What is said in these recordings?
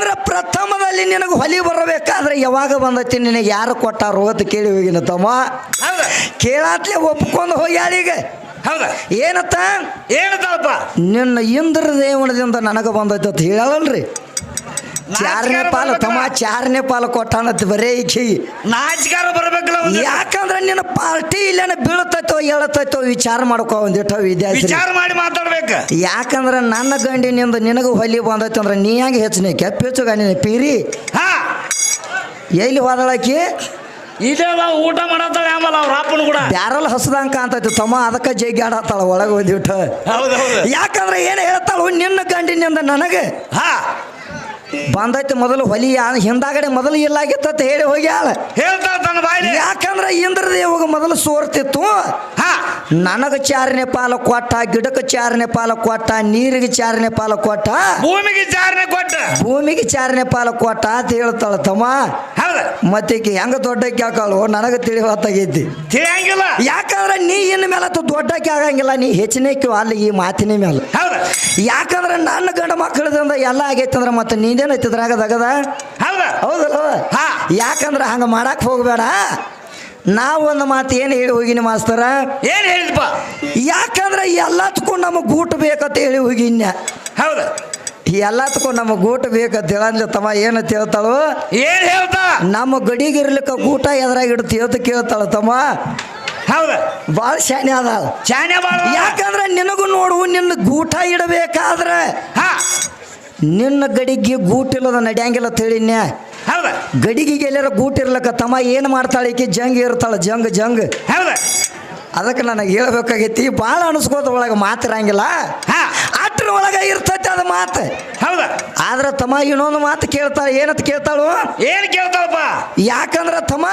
ಯಾಕಂದ್ರೆ ಪ್ರಥಮದಲ್ಲಿ ನಿನಗೆ ಹೊಲಿ ಬರಬೇಕಾದ್ರೆ ಯಾವಾಗ ಬಂದೈತಿ? ನಿನಗೆ ಯಾರು ಕೊಟ್ಟ ಅಂತ ಕೇಳಿ ಹೋಗಿನ ತಮ್ಮ. ಕೇಳಾತ್ಲೆ ಒಪ್ಕೊಂಡು ಹೋಗ್ಯಾಳೀಗ ಹೌದ. ಏನತ್ತ? ಏನತ್ತಪ್ಪ ನಿನ್ನ ಇಂದ್ರ ದೇವನದಿಂದ ನನಗೆ ಬಂದೈತೆ ಅಂತ ಹೇಳಲ್ರಿ ಚಾರನೇ ಪಾಲು ತಮ್ಮ ಚಾರನೇ ಪಾಲು ಕೊಟ್ಟಾನತ್ ಬರೇ ಈಕಿ ನಾಚಿಕಾರ ಬರ್ಬೇಕಲ್ಲ ಒಂದು ಯಾಕಂದ್ರೆ ನಿನ್ನ ಪಾರ್ಟಿ ಇಲ್ಲೇನ ಬೀಳ್ತೈತೋ ಹೇಳತೈತೋ ವಿಚಾರ ಮಾಡ್ಕೋ ಒಂದಿಟ್ಟು ವಿದ್ಯಾರ್ಥಿ ವಿಚಾರ ಮಾಡಿ ಮಾತಾಡ್ಬೇಕು. ಯಾಕಂದ್ರೆ ನನ್ನ ಗಂಡಿನಿಂದ ನಿನಗೂ ಹೊಲಿ ಬಂದೈತೆ ಅಂದ್ರೆ ನೀ ಹೆಂಗೆ ಹೆಚ್ಚಿನ? ಕೆಪ್ಪ ಹೆಚ್ಚು ಗಂಡಿನ ಪೀರಿ? ಹಾ. ಎಲ್ಲಿ ಹೋದಳಕಿ ಇದೇ ಅದಾವ ಊಟ ಮಾಡತ್ತಾಳೆ ಆಮೇಲೆ ಅವ್ರ ಅಪ್ಪನ ಕೂಡ. ಬ್ಯಾರಲ್ ಹಸದಂಗ ಕಾಣ್ತೈತಿ. ತಮ್ಮ ಅದಕ್ಕೆ ಜಗ್ಗಿ ಆಡತ್ತಾಳ ಒಳಗೆ ಒಂದಿಟ್ಟು. ಹೌದೌದು. ಯಾಕಂದ್ರೆ ಏನು ಹೇಳ್ತಾಳು ನಿನ್ನ ಗಂಡಿನಿಂದ ನನಗೆ? ಹಾ. ಬಂದೈತಿ ಮೊದಲು ಹೊಲಿ ಹಿಂದಾಗಡೆ ಮೊದಲು ಇಲ್ಲಾಗಿತ್ತ ಹೇಳಿ ಹೋಗ್ಯಾಳ ಹೇಳ್ತಾಳ ತನ್ನ ಬಾಯಿ ಯಾಕಂದ್ರೆ ಇಂದ್ರದೇವಾಗ ಮೊದಲು ಸೋರ್ತಿತ್ತು. ಹಾ. ನನಗೆ ಚಾರನೇ ಪಾಲ ಕೊಟ್ಟ ಗಿಡಕ್ಕೆ ಚಾರನೆ ಪಾಲ ಕೊಟ್ಟ ನೀರಿಗೆ ಚಾರನೆ ಪಾಲ ಕೊಟ್ಟ. ಭೂಮಿಗೆ ಚಾರಣೆ ಕೊಟ್ಟ. ಭೂಮಿಗೆ ಚಾರನೆ ಪಾಲ ಕೊಟ್ಟ ಅಂತ ಹೇಳ್ತಾಳ ತಮ್ಮ. ಹೌದ. ಮತ್ತೆ ಈಕಿ ಹೆಂಗ ದೊಡ್ಡಕ್ಕೆ ಹಾಕಲ್ವೋ ನನಗೆ ತಿಳಿವತ್ತಾಗೈತಿ. ತಿಳಿಯಂಗಿಲ್ಲ. ಯಾಕಂದ್ರೆ ನೀ ಇನ್ನು ಮೇಲೆ ದೊಡ್ಡಕ್ಕೆ ಆಗಂಗಿಲ್ಲ ನೀ ಹೆಚ್ಚಿನಕ್ಕೆ ಅಲ್ಲಿ ಈ ಮಾತಿನ ಮೇಲೆ ಹೌದು. ಯಾಕಂದ್ರೆ ನನ್ನ ಗಂಡ ಮಕ್ಕಳದಿಂದ ಎಲ್ಲ ಆಗೈತಂದ್ರೆ ಮತ್ತೆ ನೀನೇನೈತಿ ಇದ್ರಾಗ ದಗದ? ಹೌದ. ಹೌದಲ್ಲ? ಹಾ. ಯಾಕಂದ್ರೆ ಹಂಗೆ ಮಾಡಕ್ಕೆ ಹೋಗಬೇಡ. ನಾವು ಒಂದು ಮಾತು ಏನು ಹೇಳಿ ಹೋಗಿನಿ ಮಾಸ್ತರ? ಏನು ಹೇಳಿದಪ್ಪ ಯಾಕಂದ್ರೆ ಎಲ್ಲದಕ್ಕೂ ನಮಗೆ ಗೂಟ್ ಬೇಕಂತ ಹೇಳಿ ಹೋಗಿನ್ಯ. ಹೌದ. ಎಲ್ಲದಕ್ಕೂ ನಮ್ಮ ಗೂಟ ಬೇಕಂತ ಹೇಳಂದ್ರೆ ತಮ್ಮ ಏನು ಹೇಳ್ತಾಳು ಏನ್ ಹೇಳ್ತಾ? ನಮ್ಮ ಗಡಿಗಿರ್ಲಿಕ್ಕ ಗೂಟ ಎದ್ರಾಗ ಇಡ್ತು ಹೇಳ್ತ ಕೇಳ್ತಾಳ ತಮ್ಮ ಹೌದ? ಭಾಳ ಶಾನೆ ಅದ ಶಾನೆ ಬಾಳ ಯಾಕಂದ್ರೆ ನಿನಗೂ ನೋಡು ನಿನ್ನ ಗೂಟ ಇಡಬೇಕಾದ್ರೆ. ಹಾ. ನಿನ್ನ ಗಡಿಗೆ ಗೂಟಿಲ್ಲದ ನಡೆಯಂಗಿಲ್ಲ ತಿಳಿನ್ಯ ಹೌದ? ಗಡಿಗೆ ಎಲ್ಲಾರ ಗೂಟ್ ಇರ್ಲಕ್ಕ ತಮ್ಮ ಏನು ಮಾಡ್ತಾಳೆ ಈಕಿ? ಜಂಗ್ ಇರ್ತಾಳೆ ಜಂಗ್ ಜಂಗ್. ಹೌದ? ಅದಕ್ಕೆ ನನಗೆ ಹೇಳ್ಬೇಕಾಗೈತಿ ಭಾಳ ಅನಿಸ್ಕೋತ ಒಳಗೆ ಮಾತಿರಂಗಿಲ್ಲ ಅಟ್ರ ಒಳಗೆ ಇರ್ತೈತೆ ಅದು ಮಾತು. ಹೌದಾ? ಆದ್ರೆ ತಮ್ಮ ಇನ್ನೊಂದು ಮಾತು ಕೇಳ್ತಾಳೆ ಏನಂತ ಕೇಳ್ತಾಳು? ಏನ್ ಕೇಳ್ತಾಳಪ್ಪ? ಯಾಕಂದ್ರೆ ತಮ್ಮ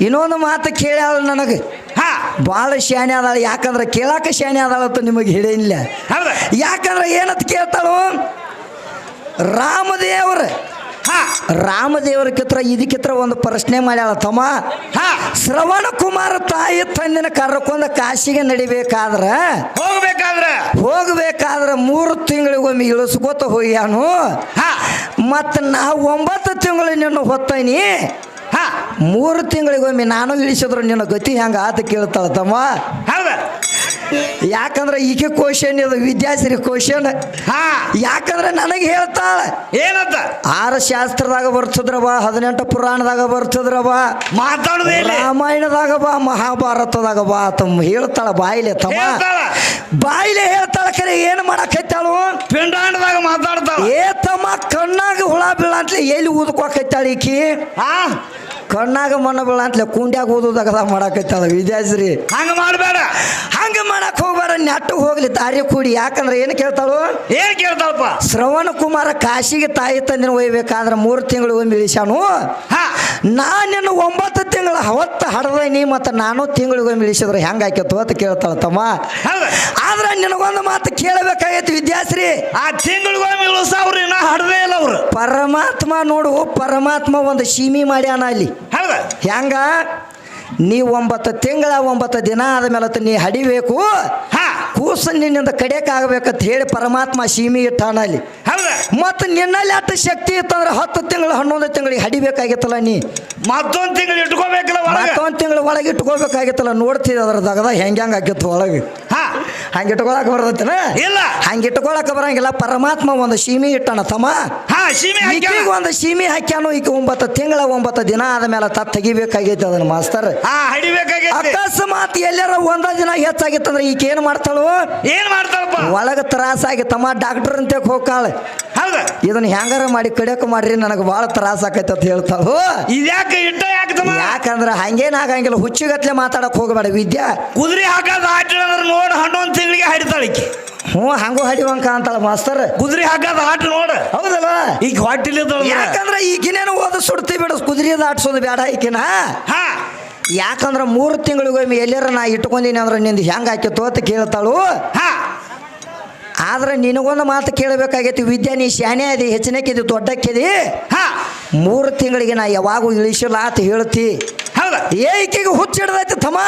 ಇನ್ನೊಂದು ಮಾತು ಕೇಳ್ಯಾಳ ನನಗೆ. ಹಾ. ಭಾಳ ಶಾಣೆ ಅದಾಳ ಯಾಕಂದ್ರೆ ಕೇಳಾಕ ಶಾನೆ ಅದಾಳಂತ ನಿಮಗೆ ಹೇಳಿಲ್ಲ ಹೌದಾ? ಯಾಕಂದ್ರೆ ಏನಂತ ಕೇಳ್ತಾಳು? ರಾಮದೇವ್ರ ರಾಮದೇವ್ರ ಕಿತ್ರ ಇದಕ್ಕಿತ್ರ ಒಂದು ಪ್ರಶ್ನೆ ಮಾಡ್ಯಾಳ ತಮ್ಮ. ಹಾ. ಶ್ರವಣ ಕುಮಾರ ತಾಯಿ ತಂದಿನ ಕರ್ಕೊಂಡ ಕಾಶಿಗೆ ನಡಿಬೇಕಾದ್ರ? ಹೋಗ್ಬೇಕಾದ್ರ. ಹೋಗ್ಬೇಕಾದ್ರ ಮೂರು ತಿಂಗಳಿಗೊಮ್ಮೆ ಇಳಿಸ್ಕೋತ ಹೋಗ್ಯಾನು. ಮತ್ತ ಮತ್ತು ನಾ ಒಂಬತ್ತು ತಿಂಗಳು ನಿನ್ನ ಹೊತ್ತೈನಿ. ಹಾ. ಮೂರು ತಿಂಗಳಿಗೊಮ್ಮೆ ನಾನು ಇಳಿಸಿದ್ರು ನಿನ್ನ ಗತಿ ಹೆಂಗ ಆತ ಕೇಳ್ತಾಳ ತಮ್ಮ. ಹೌದ. ಯಾಕಂದ್ರೆ ಈಕೆ ಕ್ವಶನ್ ಇದು ವಿದ್ಯಾಶ್ರೀ ಕ್ವಶನ್ ಹಾ. ಯಾಕಂದ್ರೆ ನನಗೆ ಹೇಳ್ತಾಳೆ. ಏನಂತ? ಆರ ಶಾಸ್ತ್ರದಾಗ ಬರ್ತದ್ರವ ಹದಿನೆಂಟು ಪುರಾಣದಾಗ ಬರ್ತದ್ರವ ಮಾತಾಡುದೇ ಇಲ್ಲ. ರಾಮಾಯಣದಾಗ ಬಾ ಮಹಾಭಾರತದಾಗ ಬಾ ತಮ್ಮ ಹೇಳ್ತಾಳ ಬಾಯಿಲೆ ತಮ್ಮ. ಬಾಯಿಲೆ ಹೇಳ್ತಾಳ ಕರೆ ಏನು ಮಾಡಕೈತಾಳು ಪಿಂಡಾಂಡದಾಗ ಮಾತಾಡ್ತಾಳ. ಏ ತಮ್ಮ ಕಣ್ಣಾಗ ಹುಳ ಬೀಳಂತಲೇ ಎಲ್ಲಿ ಊದ್ಕೋಕೈತಾಳ ಈಕಿ? ಹಾ ಕಣ್ಣಾಗ ಮಣ್ಣು ಅಂತಲೇ ಕುಂಡ್ಯಾಗ ಓದೋದಾಗ ಮಾಡಾಕೈತದ ವಿದ್ಯಾಶ್ರೀ ಹಂಗ ಮಾಡಬೇಡ. ಹಂಗ ಮಾಡಕ್ ಹೋಗ್ಬೇಡ. ನೆಟ್ಟು ಹೋಗ್ಲಿ ದಾರಿ ಕೂಡಿ. ಯಾಕಂದ್ರೆ ಏನು ಕೇಳ್ತಾಳು? ಏನ್ ಕೇಳ್ತಾಳಪ್ಪ? ಶ್ರವಣ ಕುಮಾರ ಕಾಶಿಗೆ ತಾಯಿ ತಂದಿನ ಒಯ್ಬೇಕಾದ್ರೆ ಮೂರು ತಿಂಗಳು ಒಮ್ಮೆ ಇಳಿಸ್ಯಾನು? ನಾನು ನಾನಿನ್ನು ಒಂಬತ್ತು ತಿಂಗಳ ಅವತ್ತು ನೀ ಮತ್ತು ನಾನು ತಿಂಗಳಿಗೊಮ್ಮೆ ಇಳಿಸಿದ್ರೆ ಹೆಂಗೆ ಆಯ್ತು ಅಂತ ಕೇಳ್ತಾಳ ತಮ್ಮ. ಆದ್ರೆ ನಿನಗೊಂದು ಮಾತು ಕೇಳಬೇಕಾಗೈತಿ ವಿದ್ಯಾಶ್ರೀ. ಆ ತಿಂಗಳಿಗೊಮ್ಮೆ ಇಳಿಸವ್ರು ಇನ್ನ ಹಡದೇ ಇಲ್ಲ ಅವ್ರು. ಪರಮಾತ್ಮ ನೋಡು ಪರಮಾತ್ಮ ಒಂದು ಸೀಮಿ ಮಾಡ್ಯಾನ ಅಲ್ಲಿ. ಹೌದ. ಹೆಂಗ ನೀ ಒಂಬತ್ತು ತಿಂಗಳ ಒಂಬತ್ತು ದಿನ ಆದಮೇಲೆ ನೀ ಹಡಿಬೇಕು. ಹಾ. ಕೂಸು ನಿನ್ನಿಂದ ಕಡಿಯಕ್ಕಾಗಬೇಕಂತ ಹೇಳಿ ಪರಮಾತ್ಮ ಸೀಮಿ ಇಟ್ಟಾನಲ್ಲಿ ಹೌದ. ಮತ್ತು ನಿನ್ನಲ್ಲಿ ಅಷ್ಟು ಶಕ್ತಿ ಇತ್ತಂದ್ರೆ ಹತ್ತು ತಿಂಗಳು ಹನ್ನೊಂದು ತಿಂಗಳಿಗೆ ಹಡಿಬೇಕಾಗಿತ್ತಲ್ಲ ನೀ. ಮತ್ತೊಂದು ತಿಂಗಳು ಇಟ್ಕೋಬೇಕಲ್ಲ ಮತ್ತೊಂದು ತಿಂಗಳು ಒಳಗೆ ಇಟ್ಕೋಬೇಕಾಗಿತ್ತಲ್ಲ ನೋಡ್ತೀವಿ ಅದ್ರ ದಗದ ಹೆಂಗೆ ಹೆಂಗೆ ಆಗಿತ್ತು ಒಳಗೆ. ಹಾ. ಹಂಗೆ ಇಟ್ಕೊಳಕ್ ಬರ್ತೈತನ? ಇಲ್ಲ. ಹಂಗೆ ಇಟ್ಕೊಳಕ್ ಬರಂಗಿಲ್ಲ. ಪರಮಾತ್ಮ ಒಂದು ಸೀಮಿ ಇಟ್ಟಣ ತಮ್ಮ. ಹಾ ಸೀಮೆ. ಒಂದು ಸೀಮಿ ಹಾಕ್ಯಾನು. ಈಗ ಒಂಬತ್ತು ತಿಂಗಳ ಒಂಬತ್ತು ದಿನ ಆದ್ಮೇಲೆ ತ ತೆಗಿಬೇಕಾಗೈತೆ ಅದನ್ನ ಮಾಸ್ತರ್. ಹಾ ಹಡಿಬೇಕಾಗೈತಿ. ಅಕಸ್ಮಾತ್ ಎಲ್ಲಾರ ಒಂದ ದಿನ ಹೆಚ್ಚಾಗಿತ್ತಂದ್ರೆ ಈಗ ಏನು ಮಾಡ್ತಾಳು? ಏನ್ ಮಾಡ್ತಾಳಪ್ಪ? ಒಳಗೆ ತ್ರಾಸಾಗಿ ತಮ್ಮ ಡಾಕ್ಟರ್ ಅಂತ ಹೋಗ್ಕಾಳ ಹೌದ? ಇದನ್ನ ಹೆಂಗಾರ ಮಾಡಿ ಕಡಿಯಕ್ ಮಾಡ್ರಿ ನನಗೆ ಭಾಳ ತ್ರಾಸ ಆಕೈತೆ ಅಂತ ಹೇಳ್ತಾಳು. ಇದ್ಯಾಕೆ ಇಟ್ಟ ಯಾಕೆ ಯಾಕಂದ್ರೆ ಹಂಗೇನ್ ಆಗಂಗಿಲ್ಲ ಹುಚ್ಚಿಗತ್ಲೆ ಮಾತಾಡಕ್ ಹೋಗಬೇಡ ವಿದ್ಯಾ. ಕುದುರೆ ಹಾಕೋದು ಆಟ ನೋಡ್ ಹನ್ನೊಂದು ತಿಂಗಳಿಗೆ ಹಡಿತಾಳಿಕೆ ಹ್ಞೂ ಹಂಗೂ ಹಡಿವಂಕ ಅಂತಾಳ ಮಾಸ್ತರ್. ಕುದುರೆ ಹಾಕೋದು ಆಟ ನೋಡ. ಹೌದಲ್ಲ? ಈಗ ಹೊಟ್ಟಿಲಿ ಯಾಕಂದ್ರೆ ಈಗಿನೇನು ಓದ ಸುಡ್ತಿ ಬಿಡ ಕುದುರೆ ಆಟ್ಸೋದು ಬೇಡ ಈಕಿನ. ಹಾ. ಯಾಕಂದ್ರೆ ಮೂರು ತಿಂಗಳಿಗೊಮ್ಮೆ ಎಲ್ಲಾರ ನಾ ಇಟ್ಕೊಂಡಿನಿ ಅಂದ್ರೆ ನಿಂದು ಹೆಂಗೆ ಹಾಕಿತ್ತು ಅಂತ ಕೇಳ್ತಾಳು. ಹಾ. ಆದ್ರೆ ನಿನಗೊಂದು ಮಾತು ಕೇಳಬೇಕಾಗೈತಿ ವಿದ್ಯಾ ನೀ ಶಾನೆ ಅದಿ ಹೆಚ್ಚಿನಕ್ಕಿದಿ ದೊಡ್ಡಕ್ಕಿದಿ ಹಾ. ಮೂರು ತಿಂಗಳಿಗೆ ನಾ ಯಾವಾಗೂ ಇಳಿಸಿಲ್ಲ ಅಂತ ಹೇಳ್ತಿ. ಹೌದ. ಹುಚ್ಚಿಡದೈತಿ ಹುಚ್ಚಿಡ್ದೈತಿ ತಮ್ಮ.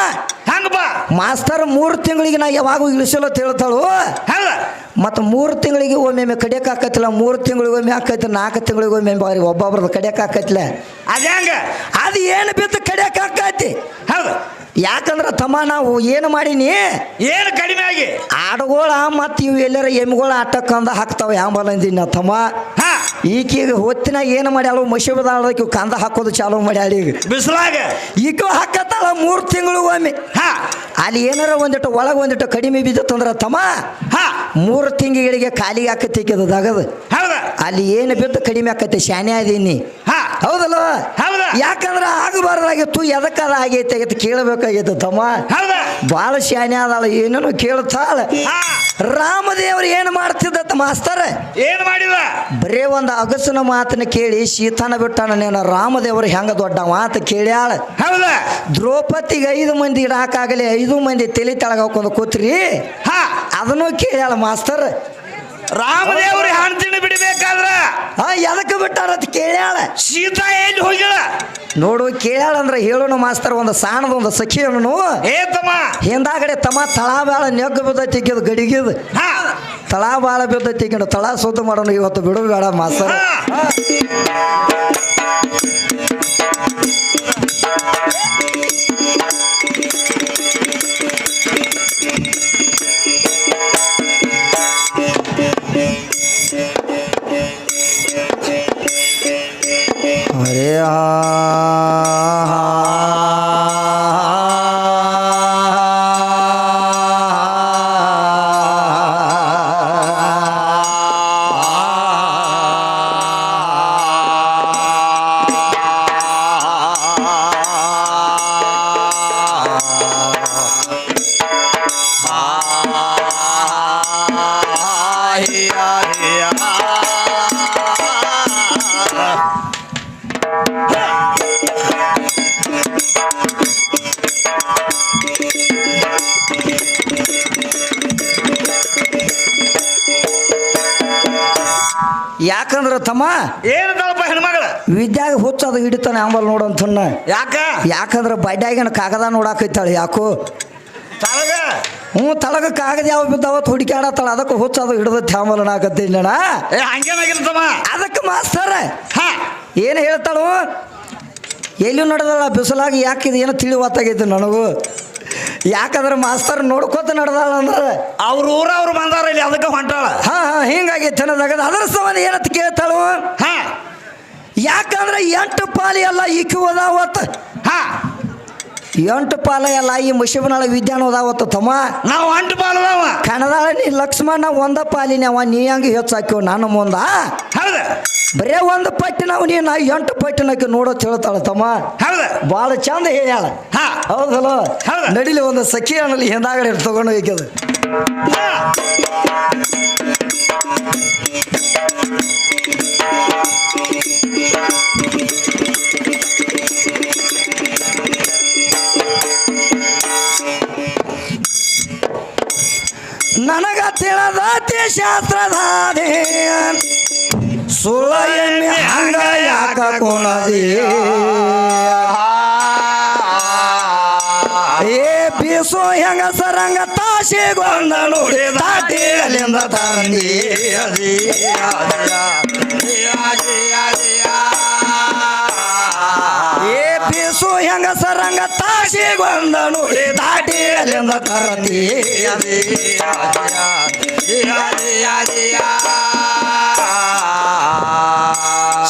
ಹಂಗಪ್ಪ ಮಾಸ್ತರ್ ಮೂರು ತಿಂಗಳಿಗೆ ನಾ ಯಾವಾಗೂ ಇಳಿಸಲ್ಲ ಅಂತ ಹೇಳ್ತಾಳು. ಹೌದ. ಮತ್ತು ಮೂರು ತಿಂಗಳಿಗೆ ಒಮ್ಮೆ ಕಡಿಯಕ್ಕೆ ಹಾಕತ್ತಿಲ್ಲ ಮೂರು ತಿಂಗಳಿಗೆ ಒಮ್ಮೆ ಆಕೈತಿ ನಾಲ್ಕು ತಿಂಗಳಿಗೆ ಒಮ್ಮೆ ಬಾರಿ ಒಬ್ಬೊಬ್ರದ್ದು ಕಡಿಯಕ್ಕೆ ಆಕೈತಿಲ್ಲ. ಅದು ಹೆಂಗ? ಅದು ಏನು ಬಿದ್ದು ಕಡಿಯಕ್ಕೆ ಆಕೈತಿ? ಹೌದ. ಯಾಕಂದ್ರೆ ತಮ್ಮ ನಾವು ಏನು ಮಾಡೀನಿ? ಏನು ಕಡಿಮೆ ಆಗಿ? ಆಡುಗೋಳ ಮತ್ತು ಇವು ಎಲ್ಲರ ಎಮ್ಗಳ ಆಟಕ್ಕಂದ ಹಾಕ್ತಾವ ಯಾಂಬಲ್ ಅಂದಿನ ತಮ್ಮ? ಹಾ. ಈಕೀಗ ಹೊತ್ತಿನಾಗ ಏನು ಮಾಡ್ಯಾಳು? ಮಶಿಬದಾಳದಕ್ಕೆ ಕಂದ ಹಾಕೋದು ಚಾಲು ಮಾಡ್ಯಾಳ ಈಗ. ಬಿಸಿಲಾಗ? ಈಗೂ ಹಾಕತ್ತಾಳ ಮೂರು ತಿಂಗಳು ಒಮ್ಮೆ. ಹಾ. ಅಲ್ಲಿ ಏನಾರ ಒಂದಿಟ್ಟು ಒಳಗೆ ಒಂದಿಟ್ಟು ಕಡಿಮೆ ಬಿದ್ದಿತ್ತಂದ್ರ ತಮ್ಮ? ಹಾ. ಮೂರು ತಿಂಗಳಿಗೆ ಖಾಲಿ ಆಕತಿ ದಗದು. ಹೌದಾ? ಅಲ್ಲಿ ಏನು ಬಿದ್ದು ಕಡಿಮೆ ಆಕತಿ? ಶಾನೆ ಅದೀನಿ. ಹಾ. ಹೌದಲ್ಲ? ಹೌದ. ಯಾಕಂದ್ರೆ ಆಗಬಾರ್ದಾಗಿತ್ತು ಎದಕ್ಕಾದ ಆಗೈತೆ ಆಗೈತೆ ಕೇಳಬೇಕಾಗೈತೆ ತಮ್ಮ. ಬಹಳ ಭಾಳ ಶಾನೆ ಅದಲ್ಲ ಏನೇನೋ ಕೇಳ್ತಾಳ. ರಾಮದೇವ್ರು ಏನು ಮಾಡ್ತಿದ್ದತ್ತ ಮಾಸ್ತರ? ಏನ್ ಮಾಡಿದ? ಬರೇ ಒಂದು ಅಗಸನ ಮಾತನ್ನ ಕೇಳಿ ಶೀತನ ಬಿಟ್ಟಾನ ನೀನು ರಾಮದೇವರು ಹೆಂಗ ದೊಡ್ಡ ಮಾತು ಕೇಳ್ಯಾಳ? ಹೌದ? ದ್ರೌಪದಿಗೆ ಐದು ಮಂದಿ ಇಡಾಕಾಗಲಿ ಐದು ಮಂದಿ ತಲೆ ತಳಗ ಹಾಕೊಂಡು ಕೂತ್ರಿ. ಹ. ಅದನ್ನು ಕೇಳ್ಯಾಳ ಮಾಸ್ತರ್. ರಾಮದೇವ್ರ ಹಣ್ತಿನ ಬಿಡಬೇಕಾದ್ರ? ಆ ಎದಕ್ಕೆ ಅಂತ ಕೇಳ್ಯಾಳ? ಸೀತಾ ಎಲ್ಲಿ ಹೋಗ್ಯಾಳ? ನೋಡು ಕೇಳ್ಯಾಳ ಅಂದ್ರೆ ಹೇಳೋಣ ಮಾಸ್ತರ್ ಒಂದು ಸಾಣದ ಒಂದು ಸಖಿ ಸಖಿಯನ್ನು ಏ ತಮ್ಮ! ಹಿಂದಾಗಡೆ ತಮ್ಮ ತಳ ಬಾಳ ಬಿದ್ದ ತಿಕ್ಕದ ಗಡಿಗಿದು. ಹಾ. ತಳ ಬಾಳ ಬಿದ್ದೈತಿಕ್ಕಿನ ತಳ ಸುದ್ದ ಮಾಡೋಣ ಇವತ್ತು ಬಿಡು ಬೇಡ ಮಾಸ್ತರ್. ಹಾ ಯಾಕಂದ್ರ ತಮ್ಮ? ಏನು ತಳಪ ಹೆಣ್ಮಗಳ? ವಿದ್ಯಾಗ ಹುಚ್ಚದು ಹಿಡಿತಾನೆ ಆಂಬಲ್ ನೋಡಂತನ್ನ ಯಾಕ? ಯಾಕಂದ್ರೆ ಬಡ್ಯಾಗಿನ ಕಾಗದ ನೋಡಾಕೈತಾಳೆ ಯಾಕೋ? ತಳಗ? ಹ್ಞೂ ತಳಗ ಕಾಗದ ಯಾವ ಬಿದ್ದಾವತ್ತು ಹುಡುಕಾಡತ್ತಾಳ ಅದಕ್ಕೆ ಹುಚ್ಚದು ಹಿಡಿದತ್ತೆ ಆಂಬಲ್ ನಾಕತ್ತೀನಿ ಏ ಹಂಗೇನಾಗಿಲ್ಲ ತಮ್ಮ. ಅದಕ್ಕೆ ಮಾಸ್ತರ. ಹಾ. ಏನು ಹೇಳ್ತಾಳು? ಎಲ್ಲೂ ನಡೆದಲ್ಲ ಬಿಸಿಲಾಗಿ ಯಾಕೆ ಇದು ಏನೋ ತಿಳಿವಾತಾಗೈತೆ ನನಗೂ? ಯಾಕಂದ್ರೆ ಮಾಸ್ತರ್ ನೋಡ್ಕೋತ ನಡೆದಾಳ ಅಂದ್ರೆ ಅವ್ರ ಊರ ಅವ್ರು ಬಂದಾರ ಇಲ್ಲಿ ಅದಕ್ಕೆ ಹೊಂಟಾಳ. ಹಾ ಹಾ ಹಿಂಗಾಗಿ ಅನ್ನೋದಾಗ ಅದರ ಸಂಬಂಧ ಏನಂತ ಕೇಳ್ತಾಳು? ಹ. ಯಾಕಂದ್ರೆ ಎಂಟು ಪಾಲಿ ಎಲ್ಲ ಈಕಿ ಓದಾವತ್ ಹಾ. ಎಂಟು ಪಾಲ ಎಲ್ಲ ಈ ಮುಷಿಬನಾಳ ವಿದ್ಯಾನ ಓದಾವತ್ತ ತಮ್ಮ. ನಾವು ಎಂಟು ಪಾಲ ಕನ್ನದಾಳ ನೀ ಲಕ್ಷ್ಮಣ ಒಂದ ಪಾಲಿನವ ನೀ ಹಂಗೆ ಹೆಚ್ಚಾಕ್ಯವ ನಾನು ಮುಂದ. ಹೌದ. ಬರೇ ಒಂದು ಪಟ್ಟಿನವ ನೀ ನಾ ಎಂಟು ಪಟ್ಟಿನಕ್ಕೆ ನೋಡೋ ಹೇಳ್ತಾಳ ತಮ್ಮ. ಹೌದ. ಭಾಳ ಚಂದ ಹೇಳ್ಯಾಳ ಹಾ. ಹೌದಲ್ಲ? ಹೌದು. ನಡಿಲಿ ಒಂದು ಸಖಿ ಅನ್ನಲ್ಲಿ ಹಿಂದಾಗಡೆ ತಗೊಂಡು ಹೋಗ್ಯದು. ನನಗ ತಿಳದ ಹಂಗ ಕುಣದಿ ಏ ಬೀಸು ಹೆಂಗ ಸರಂಗ ತಾಶಿಗೊಂದ ನೋಡಿ ತಾಟಿ ಅಲ್ಲಿಂದ ತಂದಿ. ಏ ಬೀಸು ಹೆಂಗ ಸರಂಗ ತಾಶಿಗೊಂದ ನೋಡಿ ಅದಿ ಅಲ್ಲಿಂದ ತರಂದಿ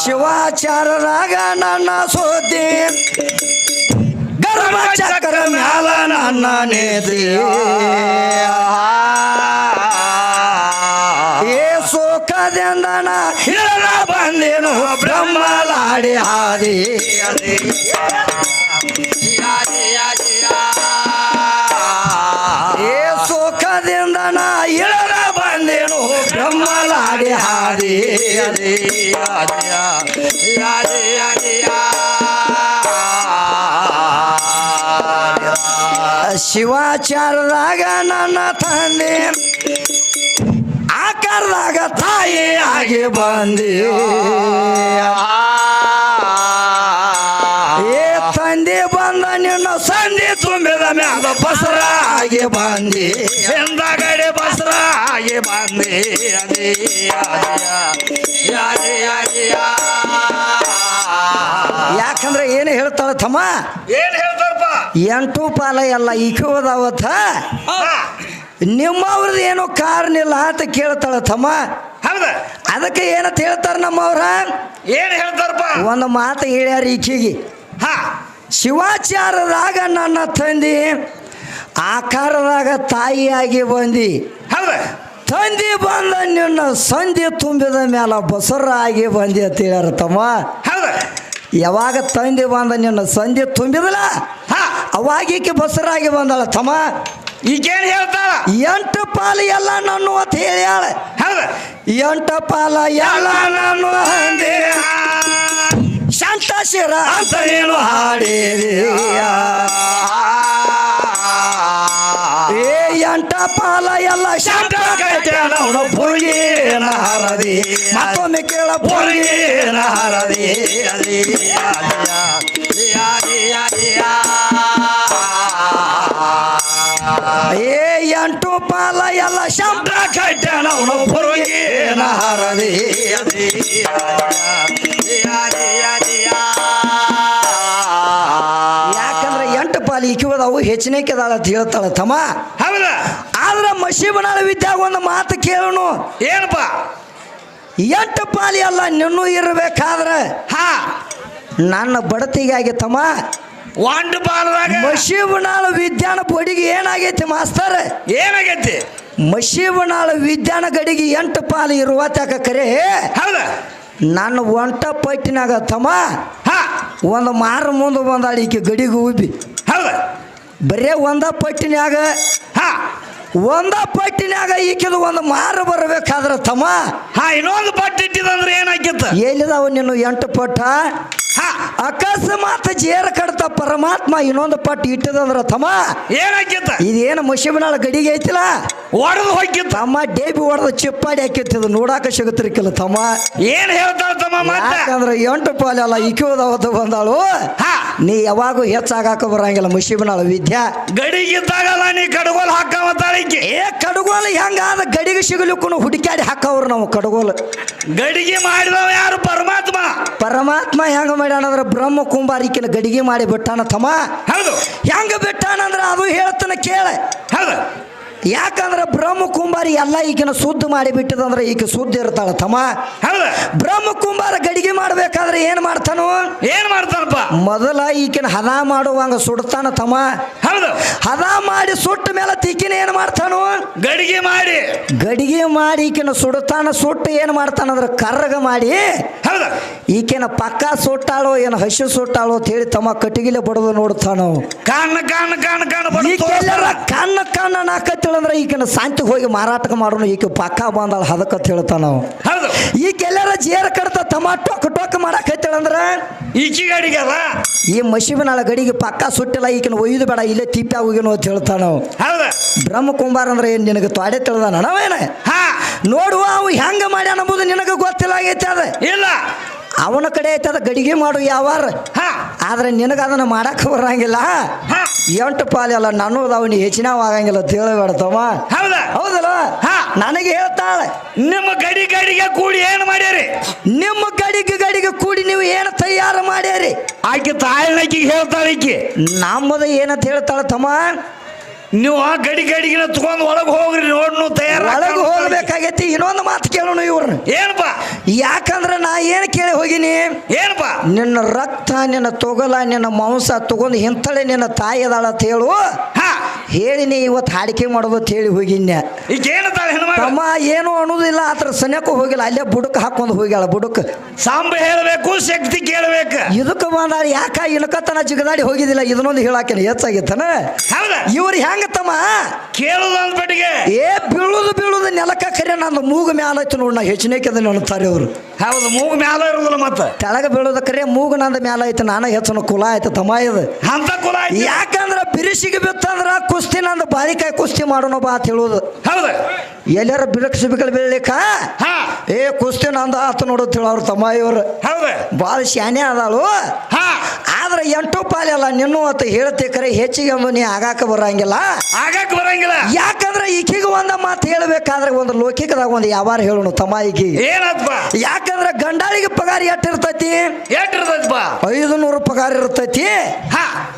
ಶಿವಾಚಾರರಾಗ ನನ್ನ ಸುದ್ದಿ. ಗರ್ಭ ಚಕ್ರ ಮ್ಯಾಲ ನನ್ನ ನೇದಿ ಏ ಸುಖದಿಂದ ಹಿಡಲ ಬಂದೇನು ಬ್ರಹ್ಮಲಾಡಿ ಹಾದಿ. ಬ್ರಹ್ಮಲಾಡಿ ಹಾದಿ ಶಿವಾಚಾರದಾಗ ನನ್ನ ತಂದೆ ಆಕಾರದಾಗ ತಾಯಿ ಆಗಿ ಬಂದಿ. ತುಂಬಿದ ಬಸರಾಗಿ ಬಂದಿ. ಎಂದ ಕಡೆ ಆಗಿ ಬಂದೆ. ಅದೇ ಯಾಕಂದ್ರೆ ಏನು ಹೇಳ್ತಾಳ ತಮ್ಮ? ಏನ್ ಹೇಳ್ತಾರಪ್ಪ? ಎಂಟು ಪಾಲ ಎಲ್ಲ ಇಕ್ಕೋದಾವತ್ತ ನಿಮ್ಮವ್ರದ್ದು ಏನೋ ಕಾರಣ ಇಲ್ಲ ಅಂತ ಕೇಳ್ತಾಳ ತಮ್ಮ. ಹೌದ? ಅದಕ್ಕೆ ಏನಂತ ಹೇಳ್ತಾರ ನಮ್ಮವ್ರ? ಏನ್ ಹೇಳ್ತಾರಪ್ಪ? ಒಂದು ಮಾತು ಹೇಳ್ಯಾರ ಈಚೆಗೆ ಹಾ. ಶಿವಾಚಾರದಾಗ ನನ್ನ ತಂದಿ ಆಕಾರದಾಗ ತಾಯಿಯಾಗಿ ಬಂದಿ. ಹೌದ? ತಂದಿ ಬಂದ ನಿನ್ನ ಸಂಧಿ ತುಂಬಿದ ಮೇಲೆ ಬಸರ ಆಗಿ ಬಂದಿ ಅಂತ ಹೇಳ್ಯಾರ ತಮ್ಮ. ಹೌದ? ಯಾವಾಗ ತಂದಿ ಬಂದ ನಿನ್ನ ಸಂಧಿ ತುಂಬಿದಲ್ಲ ಅವಾಗಿಕ್ಕೆ ಅವಾಗ ಈಕೆ ಬಸರಾಗಿ ಬಂದಳ ತಮ್ಮ. ಈಗೇನು ಹೇಳ್ತಾಳ? ಎಂಟು ಪಾಲು ಎಲ್ಲ ನನ್ನ ಅಂತ ಹೇಳ್ಯಾಳ. ಹೌದ? ಎಂಟು ಪಾಲ ಎಲ್ಲ ನಾನು ಶಾಂತ ಶಿರ ಅಂತ ನೀನು ಹಾಡಿದೀಯ ಏ ಎಂಟ ಪಾಲ ಎಲ್ಲ ಶಾಂತ ಅವನು ಪುರುಗೇನ ಹರದಿ. ಮತ್ತೊಮ್ಮೆ ಕೇಳ ಪುರುಗೇನ ಹರದಿ. ಏ ಎಂಟು ಪಾಲ ಎಲ್ಲ ಶಾಂತ ಅವನು ಪುರುಗೇನ ಹರದಿ. ಪಾಲು ಇಕ್ಕಿವದವು ಹೆಚ್ಚಿನಕ್ಕೆದಾಳ ಅಂತ ಹೇಳ್ತಾಳ ತಮ್ಮ. ಹೌದ? ಆದ್ರೆ ಮಶೀಬನಾಳ ವಿದ್ಯಾಗ ಒಂದು ಮಾತು ಕೇಳೋಣ. ಏನಪ್ಪ? ಎಂಟು ಪಾಲಿ ಅಲ್ಲ ನಿನ್ನೂ ಇರಬೇಕಾದ್ರೆ. ಹಾ. ನನ್ನ ಬಡತಿಗಾಗಿ ತಮ್ಮ ಒಂದು ಪಾಲದಾಗ. ಮಶೀಬನಾಳ ವಿದ್ಯಾನ ಬಡಿಗೆ ಏನಾಗೈತಿ ಮಾಸ್ತರ್? ಏನಾಗೈತಿ? ಮಶೀಬನಾಳ ವಿದ್ಯಾನ ಗಡಿಗೆ ಎಂಟು ಪಾಲು ಇರುವ ತಕ ಕರೆ. ಹೌದ? ನನ್ನ ಒಂಟ ಪಟ್ಟಿನಾಗ ತಮ್ಮ ಹಾ. ಒಂದು ಮಾರು ಮುಂದೆ ಬಂದಾಳ ಈಕೆ ಗಡಿಗೆ ಉಬ್ಬಿ. ಹೌದ. ಬರೇ ಒಂದ ಪಟ್ಟಿನ್ಯಾಗ ಹಾ. ಒಂದ ಪಟ್ಟಿನ್ಯಾಗ ಈಕಿದ ಒಂದು ಮಾರು ಬರಬೇಕಾದ್ರ ತಮ್ಮ ಹಾ ಇನ್ನೊಂದು ಪಟ್ಟು ಇಟ್ಟಿದಂದ್ರೆ ಏನಾಗಿತ್ತು ಎಲ್ಲಿದಾವ ನೀನು ಎಂಟು ಪಟ್ಟ? ಅಕಸ್ಮಾತ್ ಜೇರ ಕಡ್ತ ಪರಮಾತ್ಮ ಇನ್ನೊಂದು ಪಟ್ಟು ಇಟ್ಟದಂದ್ರ ತಮ್ಮ ಏನಾಗಿತ್ತ ಇದೇನು ಮುಷಿಬನಾಳ ಗಡಿಗೆ ಐತಿಲ್ಲ? ಒಡೆದು ಹೋಗಿತ್ತು ತಮ್ಮ ಡೇಬಿ ಹೊಡೆದ ಚಿಪ್ಪಾಡಿ ಇದು ನೋಡಾಕ ಸಿಗುತ್ತಿರ್ಕಿಲ್ಲ ತಮ್ಮ. ಏನ್ ಹೇಳ್ತಾಳ ತಮ್ಮ ಮತ್ತೆ ಯಾಕಂದ್ರೆ ಎಂಟು ಪಾಲೆಲ್ಲ ಇಕ್ಕೋದವತ್ತು ಬಂದಾಳು. ಹಾ. ನೀ ಯಾವಾಗೂ ಹೆಚ್ಚಾಗಾಕ ಬರಂಗಿಲ್ಲ ಮುಷಿಬನಾಳ ವಿದ್ಯಾ. ಗಡಿಗಿದ್ದಾಗಲ್ಲ ನೀ ಕಡಗೋಲ್ ಹಾಕವತ್ತಾಳಿಕೆ ಏ ಕಡಗೋಲು ಹೆಂಗಾದ ಗಡಿಗೆ ಸಿಗಲಿಕ್ಕೂ ಹುಡುಕ್ಯಾಡಿ ಹಾಕವ್ರು ನಾವು ಕಡಗೋಲು. ಗಡಿಗೆ ಮಾಡಿದವ ಯಾರು? ಪರಮಾತ್ಮ. ಪರಮಾತ್ಮ ಹೆಂಗ ಮಾಡ್ಯಾನಂದ್ರ ಬ್ರಹ್ಮ ಕುಂಬಾರಿಕಿನ ಗಡಿಗೆ ಮಾಡಿ ಬಿಟ್ಟಾನ ತಮ್ಮ. ಹೌದು. ಹೆಂಗ ಬಿಟ್ಟಾನಂದ್ರ ಅದು ಹೇಳ್ತಾನೆ ಕೇಳ. ಹೌದು. ಯಾಕಂದ್ರೆ ಬ್ರಹ್ಮ ಕುಂಬಾರಿ ಎಲ್ಲ ಈಗಿನ ಶುದ್ಧ ಮಾಡಿ ಬಿಟ್ಟದಂದ್ರೆ ಈಗ ಶುದ್ಧ ಇರ್ತಾಳ ತಮ್ಮ. ಬ್ರಹ್ಮ ಕುಂಬಾರ ಗಡಿಗೆ ಮಾಡ್ಬೇಕಾದ್ರೆ ಏನ್ ಮಾಡ್ತಾನು? ಏನ್ ಮಾಡ್ತಾನಪ್ಪ? ಮೊದಲ ಈಕಿನ ಹದ ಮಾಡುವಂಗ ಸುಡ್ತಾನ ತಮ್ಮ. ಹೌದು. ಹದ ಮಾಡಿ ಸುಟ್ಟ ಮೇಲೆ ತಿಕ್ಕಿನ ಏನ್ ಮಾಡ್ತಾನು? ಗಡಿಗೆ ಮಾಡಿ. ಗಡಿಗೆ ಮಾಡಿ ಈಕಿನ ಸುಡ್ತಾನ ಸುಟ್ಟು ಏನ್ ಮಾಡ್ತಾನಂದ್ರ ಕರ್ರಗ ಮಾಡಿ. ಹೌದು. ಈಕಿನ ಪಕ್ಕ ಸುಟ್ಟಾಳೋ ಏನು ಹಸಿ ಸುಟ್ಟಾಳೋ ಅಂತ ಹೇಳಿ ತಮ್ಮ ಕಟ್ಟಿಗೆಲೆ ಬಡದು ನೋಡ್ತಾನ. ಕಾಣ ಕಾಣ ಕಾಣ ಕಾಣ ಕಣ್ಣ ಕಣ್ಣ ನಾಕತ್ತಿಳಂದ್ರ ಈಕಿನ ಸಾಂತಿಗೆ ಹೋಗಿ ಮಾರಾಟಕ್ಕೆ ಮಾಡೋಣ ಈಕೆ ಪಕ್ಕ ಬಂದಾಳ ಹದಕತ್ ಹೇಳ್ತಾ ನಾವು ಈಗೆಲ್ಲರ ಜೇರ ಕಡ್ತ ತಮ್ಮ ಟೊಕ್ ಟೊಕ್ ಮಾಡಕ್ ಹತ್ತಳಂದ್ರ ಈಚಿ ಗಡಿಗೆ ಅಲ್ಲ ಈ ಮಶಿಬನಾಳ ಗಡಿಗೆ ಪಕ್ಕ ಸುಟ್ಟಿಲ್ಲ ಈಕಿನ ಒಯ್ದು ಬೇಡ ಇಲ್ಲೇ ತಿಪ್ಪ ಹೋಗಿನೋ ಅಂತ ಹೇಳ್ತಾನ ನಾವು ಹೌದು. ಬ್ರಹ್ಮ ಕುಂಬಾರ ಅಂದ್ರೆ ಏನ್ ನಿನಗೆ ತೊಡೆ ತಿಳ್ದಾನ? ನಾವೇನ? ಹಾ. ನೋಡುವ ಅವು ಹೆಂಗ ಮಾಡ್ಯಾನ ಎಂಬುದು ನಿನಗೆ ಗೊತ್ತಿಲ್ಲ ಆಗೈತೆ ಅದ. ಇಲ್ಲ. ಅವನ ಕಡೆ ಐತದ ಅದ ಗಡಿಗೆ ಮಾಡು ಯಾವಾರ. ಹಾ. ಆದ್ರೆ ನಿನಗೆ ಅದನ್ನ ಮಾಡಕ್ಕೆ ಬರಂಗಿಲ್ಲ. ಹಾ. ಎಂಟು ಪಾಲೆಲ್ಲ ಅಲ್ಲ ನಾನು ಅವನಿ ಹೆಚ್ಚಿನ ಆಗಂಗಿಲ್ಲ ತಿಳ್ಬೇಡ ಹೇಳಬೇಡ ಹೌದಾ? ಹೌದ ಹೌದಲ್ಲ? ಹಾ. ನನಗೆ ಹೇಳ್ತಾಳೆ. ನಿಮ್ಮ ಗಡಿ ಗಡಿಗೆ ಕೂಡಿ ಏನು ಮಾಡ್ಯಾರಿ? ನಿಮ್ಮ ಗಡಿಗೆ ಗಡಿಗೆ ಕೂಡಿ ನೀವು ಏನು ತಯಾರು ಮಾಡ್ಯಾರಿ? ಆಕೆ ತಾಯಿನಕಿಗೆ ಹೇಳ್ತಾಳೆ ನಮ್ಮದ ನಮ್ಮದು ಏನಂತ ಹೇಳ್ತಾಳೆ ತಮ್ಮ? ನೀವು ಆ ಗಡಿ ಗಡಿಗಿನ ತಗೊಂಡ್ ಒಳಗೆ ಹೋಗ್ರಿ ನೋಡ್ನು ತಯಾರ ಒಳಗೆ ಹೋಗ್ಬೇಕಾಗೈತಿ ಇನ್ನೊಂದು ಮಾತು ಕೇಳೋಣ ಇವ್ರನ್ನ ಏನಪ್ಪ? ಯಾಕಂದ್ರೆ ನಾ ಏನು ಕೇಳಿ ಹೋಗಿನಿ? ಏನಪ್ಪ? ನಿನ್ನ ರಕ್ತ ನಿನ್ನ ತೊಗಲ ನಿನ್ನ ಮಾಂಸ ತಗೊಂಡು ಇಂಥಳೆ ನಿನ್ನ ತಾಯಿ ಅದಾಳ ಅಂತ ಹೇಳು. ಹಾ. ಹೇಳಿ ನೀ ಇವತ್ತು ಹಾಡಿಕೆ ಮಾಡೋದು ಅಂತ ಹೇಳಿ ಹೋಗಿನ್ಯ. ಈಗ ಏನತ್ತಾಳೆ ಹೆಣ್ಮಗ ತಮ್ಮ ಏನು ಅನ್ನೋದಿಲ್ಲ ಆತರ ಸನ್ಯಕ್ಕೂ ಹೋಗಿಲ್ಲ ಅಲ್ಲೇ ಬುಡಕ್ ಹಾಕೊಂಡು ಹೋಗ್ಯಾಳ ಬುಡಕ್. ಸಾಂಬ ಹೇಳಬೇಕು ಶಕ್ತಿ ಕೇಳಬೇಕು. ಇದಕ್ಕೆ ಬಂದಾಳ ಯಾಕ ಇನ್ಕತನ ಜಿಗದಾಡಿ ಹೋಗಿದ್ದಿಲ್ಲ ಇದನ್ನೊಂದು ಹೇಳಾಕಿನ ಹೆಚ್ಚಾಗಿತ್ತನ? ಇವ್ರು ಹೆಂಗ ತಮ್ಮ ಕೇಳುದು ಅಂದ್ಬಿಟ್ಟಿಗೆ ಏ ಬೀಳುದು ಬೀಳುದು ನೆಲಕ್ಕ ಕರೆ ನಂದು ಮ್ಯಾಲ ಐತಿ ನೋಡಿ ನಾ ಹೆಚ್ಚಿನಕದ ಅಂತಾರೆ ಅವರು ಹೌದು ಮೂಗು ಮ್ಯಾಲ ಇರುದಿಲ್ಲ ಮತ್ತ. ತೆಳಗ ಬೀಳುದ ಕರೆ ಮೂಗು ನಂದ ಮ್ಯಾಲ ಐತಿ ನಾನು ಹೆಚ್ಚನ ಕುಲ ಆಯ್ತು ತಮ್ಮ ಇದು. ಅಂತ ಕುಲ ಐತಿ. ಯಾಕಂದ್ರ ಬಿರಿಸಿಗೆ ಬಿತ್ತಂದ್ರ ಕುಸ್ತಿ ನಂದು ಬಾರಿಕಾಯಿ ಕುಸ್ತಿ ಮಾಡೋಣ ಬಾ ಅಂತ ಹೇಳುದು. ಹೌದ. ಎಲ್ಲಾರ ಬಿಲಕ್ಸ್ ಬಿಕಲ್ ಬೀಳ್ಲಿಕ್ಕ? ಹಾ. ಏ ಕುಸ್ತಿ ನಂದ ಅಂತ ನೋಡುತ್ತ ಅವ್ರ ತಮ್ಮ ಇವ್ರು ಹೌದು. ಭಾಳ ಶಾನೆ ಅದಾಳು. ಹಾ. ಆದ್ರೆ ಎಂಟು ಪಾಲೆಲ್ಲ ನಿನ್ನೂ ಅಂತ ಹೇಳ್ತಿ ಕರೆ ಹೆಚ್ಚಿಗೆ ನೀ ಆಗಾಕ ಬರಂಗಿಲ್ಲ. ಆಗಾಕ ಬರಂಗಿಲ್ಲ. ಯಾಕಂದ್ರೆ ಈಕಿಗೆ ಒಂದ ಮಾತು ಹೇಳ್ಬೇಕಾದ್ರೆ ಒಂದು ಲೌಕಿಕದಾಗ ಒಂದು ಯಾವಾರ ಹೇಳೋಣ ತಮ್ಮ ಈಕಿಗೆ ಏನಪ್ಪ ಯಾಕಂದ್ರೆ ಗಂಡಾಳಿಗೆ ಪಗಾರ ಎಷ್ಟಿರ್ತೈತಿ ಎಷ್ಟಿರ್ತೈತಿ ಐದು ನೂರು ಪಗಾರ ಇರ್ತೈತಿ. ಹಾ.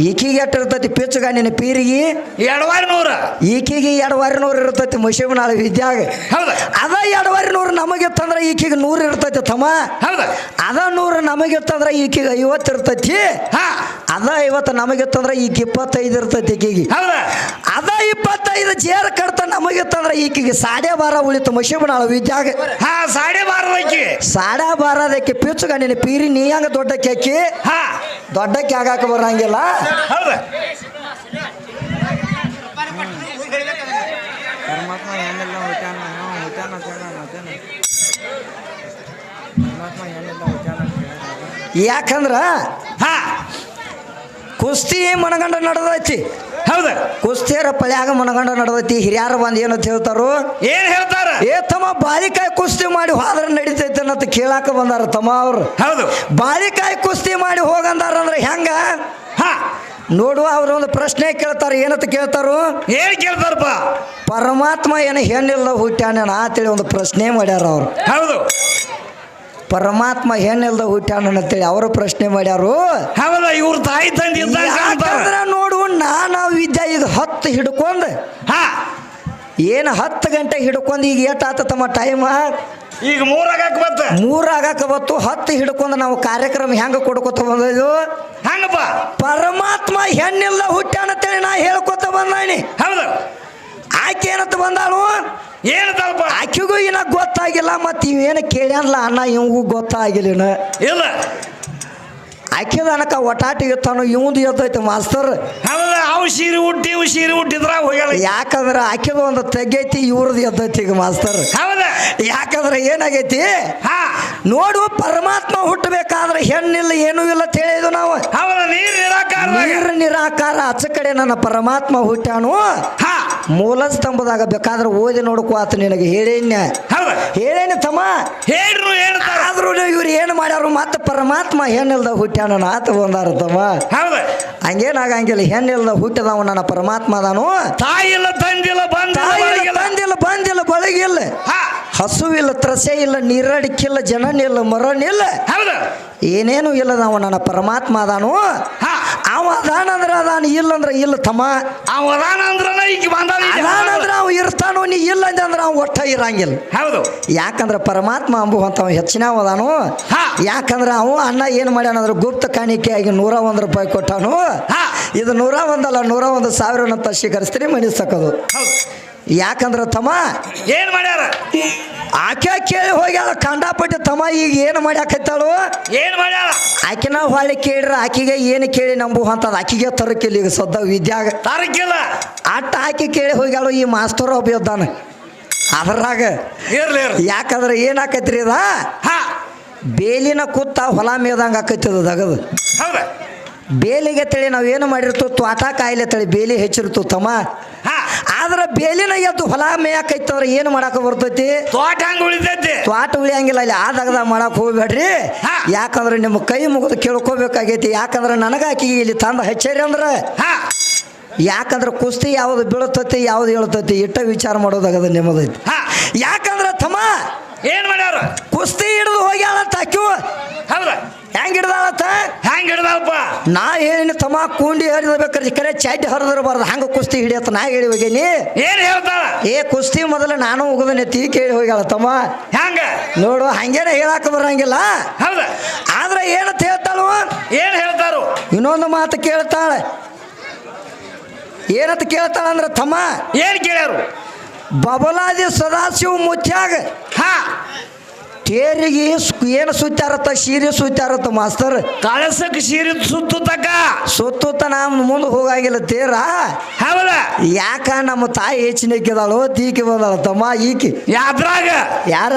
ಈಕಿಗೆ ಎಷ್ಟಿರ್ತೈತಿ ಪಿಚ್ಚುಗ ನಿನ್ನ ಪೀರಿಗೆ? ಎಡವಾರಿ ನೂರ ಈಕಿಗೆ ಎರಡುವರೆ ನೂರು ಇರ್ತೈತಿ ಮುಷಿಬನಾಳ ವಿದ್ಯಾಗ. ಹೌದ. ಅದ ಎರಡುವರೆ ನೂರು ನಮಗಿತ್ತಂದ್ರೆ ಈಕಿಗೆ ನೂರು ಇರ್ತೈತಿ ತಮ್ಮ. ಅದ ಅದ ನೂರು ನಮಗಿತ್ತಂದ್ರೆ ಈಕಿಗೆ ಐವತ್ತು ಇರ್ತೈತಿ. ಹಾ. ಅದ ಐವತ್ತು ನಮಗಿತ್ತಂದ್ರೆ ಈಗ ಇಪ್ಪತ್ತೈದು ಇರ್ತೈತಿ ಈಕಿಗೆ. ಹೌದ. ಅದ ಇಪ್ಪತ್ತೈದು ಜೇರ್ ಕಡ್ತ ನಮಗಿತ್ತಂದ್ರೆ ಈಕಿಗೆ ಸಾಡೆ ಬಾರ ಉಳಿತು ಮುಷಿಬನಾಳ ವಿದ್ಯಾಗ. ಹಾ ಸಾಡೆ ಬಾರದಕ್ಕೆ ಸಾಡೆ ಬಾರದಕ್ಕೆ ಪಿಚ್ಚುಗ ನಿನ್ನ ಪೀರಿ ನೀ ಹಂಗ ದೊಡ್ಡ ಕೆಕ್ಕಿ ಹಾ. ದೊಡ್ಡಕ್ಕೆ ಆಗಾಕ ಬರಂಗಿಲ್ಲ. ಹೌದ? ಪರಮಾತ್ಮ ಏನೆಲ್ಲ ಹುಟ್ಟಾನ ಉಚಾನ ಹುಟ್ಟಾನ ಪರಮಾತ್ಮ ಏನೆಲ್ಲ ಹುಟ್ಟಾನ ಅಂತ ಯಾಕಂದ್ರ? ಹಾ. ಕುಸ್ತಿ ಮನಗಂಡ ನಡೆದೈತಿ. ಹೌದ. ಕುಸ್ತಿಯರ ಪಳ್ಯಾಗ ಮನಗಂಡ ನಡೆದೈತಿ. ಹಿರಿಯರು ಬಂದು ಏನಂತ ಹೇಳ್ತಾರು? ಏನ್ ಹೇಳ್ತಾರ? ಏ ತಮ್ಮ ಬಾಲಿಕಾಯಿ ಕುಸ್ತಿ ಮಾಡಿ ಹೋದ್ರ ನಡೀತೈತೆ ಅಂತ ಕೇಳಾಕ ಬಂದಾರ ತಮ್ಮ ಅವ್ರು. ಹೌದು. ಬಾಲಿಕಾಯಿ ಕುಸ್ತಿ ಮಾಡಿ ಹೋಗಂದಾರ ಅಂದ್ರೆ ಹೆಂಗ? ಹಾ. ನೋಡುವ ಅವ್ರು ಒಂದು ಪ್ರಶ್ನೆ ಕೇಳ್ತಾರೆ ಏನಂತ ಕೇಳ್ತಾರು? ಏನ್ ಕೇಳ್ತಾರಪ್ಪ? ಪರಮಾತ್ಮ ಏನು ಹೆಣ್ಣಿಲ್ಲ ಹುಟ್ಟ್ಯಾನ ಅಂತೇಳಿ ಒಂದು ಪ್ರಶ್ನೆ ಮಾಡ್ಯಾರ ಅವ್ರು. ಹೌದು. ಪರಮಾತ್ಮ ಹೆಣ್ಣಿಲ್ದ ಹುಟ್ಟ್ಯಾನ ಅಂತೇಳಿ ಅವರು ಪ್ರಶ್ನೆ ಮಾಡ್ಯಾರು. ಹೌದಾ ಇವ್ರ ತಾಯಿ ತಂದೆ ಇದ್ದಾಗ ಕಾಣ್ತಾರ ಯಾಕಂದ್ರ ನೋಡು ನಾನು ವಿದ್ಯೆ ಇದು ಹತ್ತು ಹಿಡ್ಕೊಂಡು ಹಾ. ಏನು ಹತ್ತು ಗಂಟೆ ಹಿಡ್ಕೊಂಡು ಈಗ ಏಟ್ ಆತ ತಮ್ಮ ಟೈಮ್ ಈಗ ಮೂರಾಗಕ್ ಬತ್ತ? ಮೂರಾಗಕ ಆಗಾಕ ಬತ್ತು ಹತ್ತು ಹಿಡ್ಕೊಂಡು ನಾವು ಕಾರ್ಯಕ್ರಮ ಹೆಂಗ ಕೊಡ್ಕೊತ ಬಂದದ್ದು? ಹಂಗಪ್ಪ. ಪರಮಾತ್ಮ ಹೆಣ್ಣಿಲ್ಲ ಹುಟ್ಟ್ಯಾನ ಅಂತೇಳಿ ನಾ ಹೇಳ್ಕೊತ ಬಂದಿ ಹೌದು. ಆಕೆ ಏನಂತ ಬಂದಾಳು? ಏನಂತಾರಪ್ಪ ಆಕೆಗೂ ಏನ ಗೊತ್ತಾಗಿಲ್ಲ ಮತ್ತು ಇವೇನು ಕೇಳ್ಯಾನಲ್ಲ ಅಣ್ಣ ಇವಗೂ ಗೊತ್ತಾಗಿಲ್ಲ. ಇಲ್ಲ. ಆಕೆದ ಅನಕ ಒಟಾಟಿ ಇರ್ತಾನು ಇವಂದು ಎದ್ದೈತೆ ಮಾಸ್ತರ್. ಹೌದ ಅವು ಸೀರೆ ಹುಟ್ಟಿ ಇವು ಸೀರೆ ಹುಟ್ಟಿದ್ರ ಹೋಗ್ಯಾಳ ಯಾಕಂದ್ರೆ ಆಕೆದು ಒಂದು ತೆಗೈತಿ ಇವ್ರದ್ದು ಎದ್ದೈತಿ ಈಗ ಮಾಸ್ತರ್. ಹೌದ. ಯಾಕಂದ್ರೆ ಏನಾಗೈತಿ? ಹಾ. ನೋಡು ಪರಮಾತ್ಮ ಹುಟ್ಟಬೇಕಾದ್ರೆ ಹೆಣ್ಣಿಲ್ಲ ಏನೂ ಇಲ್ಲ ತಿಳಿದು ನಾವು. ಹೌದ ನೀರ್ ನಿರಾಕಾರದಾಗ. ನೀರು ನಿರಾಕಾರ ಅಚ್ಚ ಕಡೆ ನನ್ನ ಪರಮಾತ್ಮ ಹುಟ್ಟಾನು ಹಾ. ಮೂಲ ಸ್ತಂಭದಾಗ ಬೇಕಾದ್ರೆ ಓದಿ ನೋಡಕು ಆತ ನಿನಗೆ ಹೇಳೇನ್ಯ ಹೌದ. ಹೇಳೇನಿ ತಮ್ಮ. ಹೇಳ್ರು ಹೇಳ್ತಾರೆ. ಆದ್ರೂ ಇವ್ರು ಏನು ಮಾಡ್ಯಾರು ಮತ್ತೆ ಪರಮಾತ್ಮ ಹೆಣ್ಣಿಲ್ದ ಹುಟ್ಟ್ಯಾನ ಆತ ಬಂದಾರ ತಮ್ಮ. ಹಂಗೇನಾಗಂಗಿಲ್ಲ ಹೆಣ್ಣಿಲ್ದ ಹುಟ್ಟಿದವ ನನ್ನ ಪರಮಾತ್ಮ ಅದಾನು. ತಾಯಿಲ್ಲ ತಂದಿಲ್ಲ ಬಂದಿಲ್ಲ ಬಂದಿಲ್ಲ ಬಳಗಿಲ್ಲ. ಹಸುವಿಲ್ಲ ತ್ರಸೆ ಇಲ್ಲ ನೀರಡಿಕಿಲ್ಲ ಜನನಿಲ್ಲ ಮರನಿಲ್ಲ. ಹೌದ. ಏನೇನು ಇಲ್ಲದವ ನನ್ನ ಪರಮಾತ್ಮ ಅದಾನು. ಅವ ಅದಾನಂದ್ರ ಅದಾನ ಇಲ್ಲಂದ್ರ ಇಲ್ಲ ತಮ್ಮ. ಅವ ಅದಾನ ಅಂದ್ರನ ಈಗ ಬಂದಾನ ಅದಾನಂದ್ರ ಅವ ಇರ್ತಾನೋ ನೀ ಇಲ್ಲ ಅಂದ್ರೆ ಅವ ಒಟ್ಟ ಇರಂಗಿಲ್ಲ. ಹೌದು. ಯಾಕಂದ್ರೆ ಪರಮಾತ್ಮ ಅಂಬುವಂತ ಹೆಚ್ಚಿನ ಅದಾನು. ಯಾಕಂದ್ರೆ ಅವ ಅಣ್ಣ ಏನು ಮಾಡ್ಯಾನಂದ್ರೆ ಗುಪ್ತ ಕಾಣಿಕೆಯಾಗಿ ನೂರ ಒಂದು ರೂಪಾಯಿ ಕೊಟ್ಟಾನು. ಇದು ನೂರ ಒಂದಲ್ಲ ನೂರ ಒಂದು ಸಾವಿರ ಅಂತ ಸ್ವೀಕರಿಸ್ತೀನಿ ಮನಿಸ್ತಕ್ಕದು ಹೌದು. ಯಾಕಂದ್ರೆ ತಮ್ಮ ಏನು ಮಾಡ್ಯಾರ? ಆಕೆ ಕೇಳಿ ಹೋಗ್ಯಾಳ ಕಂಡಾಪಟ್ಟಿ ತಮ್ಮ ಈಗ ಏನು ಮಾಡ್ಯಾಕೈತಾಳು ಏನ್ ಮಾಡ್ಯಾಳ? ಆಕಿನ ಹೊಳ್ಳಿ ಕೇಳ್ರ ಆಕಿಗೆ ಏನು ಕೇಳಿ ನಂಬುವಂಥದ್ದು ಆಕಿಗೆ ತರಕಿಲ್ಲ ಈಗ ಸದ್ದ ವಿದ್ಯಾಗ. ತರಕಿಲ್ಲ. ಅಟ್ಟ ಆಕಿ ಕೇಳಿ ಹೋಗ್ಯಾಳು ಈ ಮಾಸ್ತರ್ ಒಬ್ಬ ಇದ್ದಾನ. ಅದ್ರಾಗ ಇರ್ಲಿ ಇರ್ಲಿ. ಯಾಕಂದ್ರೆ ಏನಾಕೈತ್ರಿ ಅದ ಹಾ. ಬೇಲಿನ ಕುತ್ತ ಹೊಲ ಮೇದಂಗೆ ಅದು ದಗದು. ಹೌದ. ಬೇಲಿಗೆ ತಳಿ ನಾವು ಏನು ಮಾಡಿರ್ತೋ ತ್ವಾಟ ಕಾಯಿಲೆ ತಳಿ ಬೇಲಿ ಹೆಚ್ಚಿರ್ತು ತಮ್ಮ. ಆದ್ರೆ ಬೇಲಿನ ಎದ್ದು ಹೊಲ ಮೇಯಾಕೈತವ್ರ ಏನು ಮಾಡಾಕ ಬರ್ತೈತಿ? ತ್ವಾಟ ಹಂಗ ಉಳಿತೈತಿ. ತ್ವಾಟ ಉಳಿಯಂಗಿಲ್ಲ ಅಲ್ಲಿ ಆದಾಗದ ಮಾಡಕ್ ಹೋಗ್ಬೇಡ್ರಿ. ಯಾಕಂದ್ರೆ ನಿಮ್ಮ ಕೈ ಮುಗಿದು ಕೇಳ್ಕೋಬೇಕಾಗೈತಿ. ಯಾಕಂದ್ರೆ ನನಗ ಆಕಿಗೆ ಇಲ್ಲಿ ತಂದ ಹೆಚ್ಚರಿ ಅಂದ್ರೆ. ಯಾಕಂದ್ರೆ ಕುಸ್ತಿ ಯಾವ್ದು ಬೀಳತೈತಿ ಯಾವ್ದು ಹೇಳ್ತೈತಿ ಇಟ್ಟ ವಿಚಾರ ಮಾಡೋದಾಗದ ನಿಮ್ಮದೈತಿ ಹಾ. ಯಾಕಂದ್ರೆ ತಮ್ಮ ಏನ್ ಮಾಡ್ಯಾರ ಕುಸ್ತಿ ಹಿಡಿದು ಹೋಗ್ಯಾಳಂತ ಆಕಿವು ಹೌದ. ಹೆಂಗ್ ಹಿಡ್ದಾಳತ್ತ ಹೆಂಗ್ ಹಿಡ್ದಾಳಪ್ಪ? ನಾ ಹೇಳಿನ ತಮ್ಮ ಕೂಂಡಿ ಹರಿದಬೇಕಾದ್ರೆ ಕರೆ ಚಡ್ಡಿ ಹರಿದಿರಬಾರ್ದು ಹಂಗ ಕುಸ್ತಿ ಹಿಡಿಯತ್ತ ನಾ ಹೇಳಿ ಹೋಗೇನಿ. ಏನ್ ಹೇಳ್ತಾಳ? ಏ ಕುಸ್ತಿ ಮೊದಲು ನಾನು ಹೋಗದನ್ನ ತೀ ಕೇಳಿ ಹೋಗ್ಯಾಳ ತಮ್ಮ. ಹೆಂಗ? ನೋಡು ಹಂಗೇನೆ ಹೇಳಾಕ ಬರಂಗಿಲ್ಲ. ಹೌದ. ಆದ್ರೆ ಏನಂತ ಹೇಳ್ತಾಳು? ಏನ್ ಹೇಳ್ತಾರು? ಇನ್ನೊಂದು ಮಾತು ಕೇಳ್ತಾಳೆ. ಏನಂತ ಕೇಳ್ತಾಳ ಅಂದ್ರೆ ತಮ್ಮ? ಏನು ಕೇಳ್ಯಾರು? ಬಬಲಾದಿ ಸದಾಶಿವ ಮುಚ್ಚಾಗ ಹಾ. ತೇರಿಗೆ ಏನು ಸುತ್ತಾರತ್ತ? ಸೀರೆ ಸುತ್ತಾರತ್ತ ಮಾಸ್ತರ್? ಕಳಸಕ್ ಸೀರೆ ಸುತ್ತು ತಕ್ಕ ಸುತ್ತುತ್ತ ನಮ್ಮ ಮುಂದೆ ಹೋಗಾಗಿಲ್ಲ ತೇರ. ಹೌದ? ಯಾಕ ನಮ್ಮ ತಾಯಿ ಹೆಚ್ಚಿನಕ್ಕಿದಾಳು ತೀಕಿ ಬಂದಾಳ ತಮ್ಮ ಈಕಿ. ಯಾದ್ರಾಗ? ಯಾರ?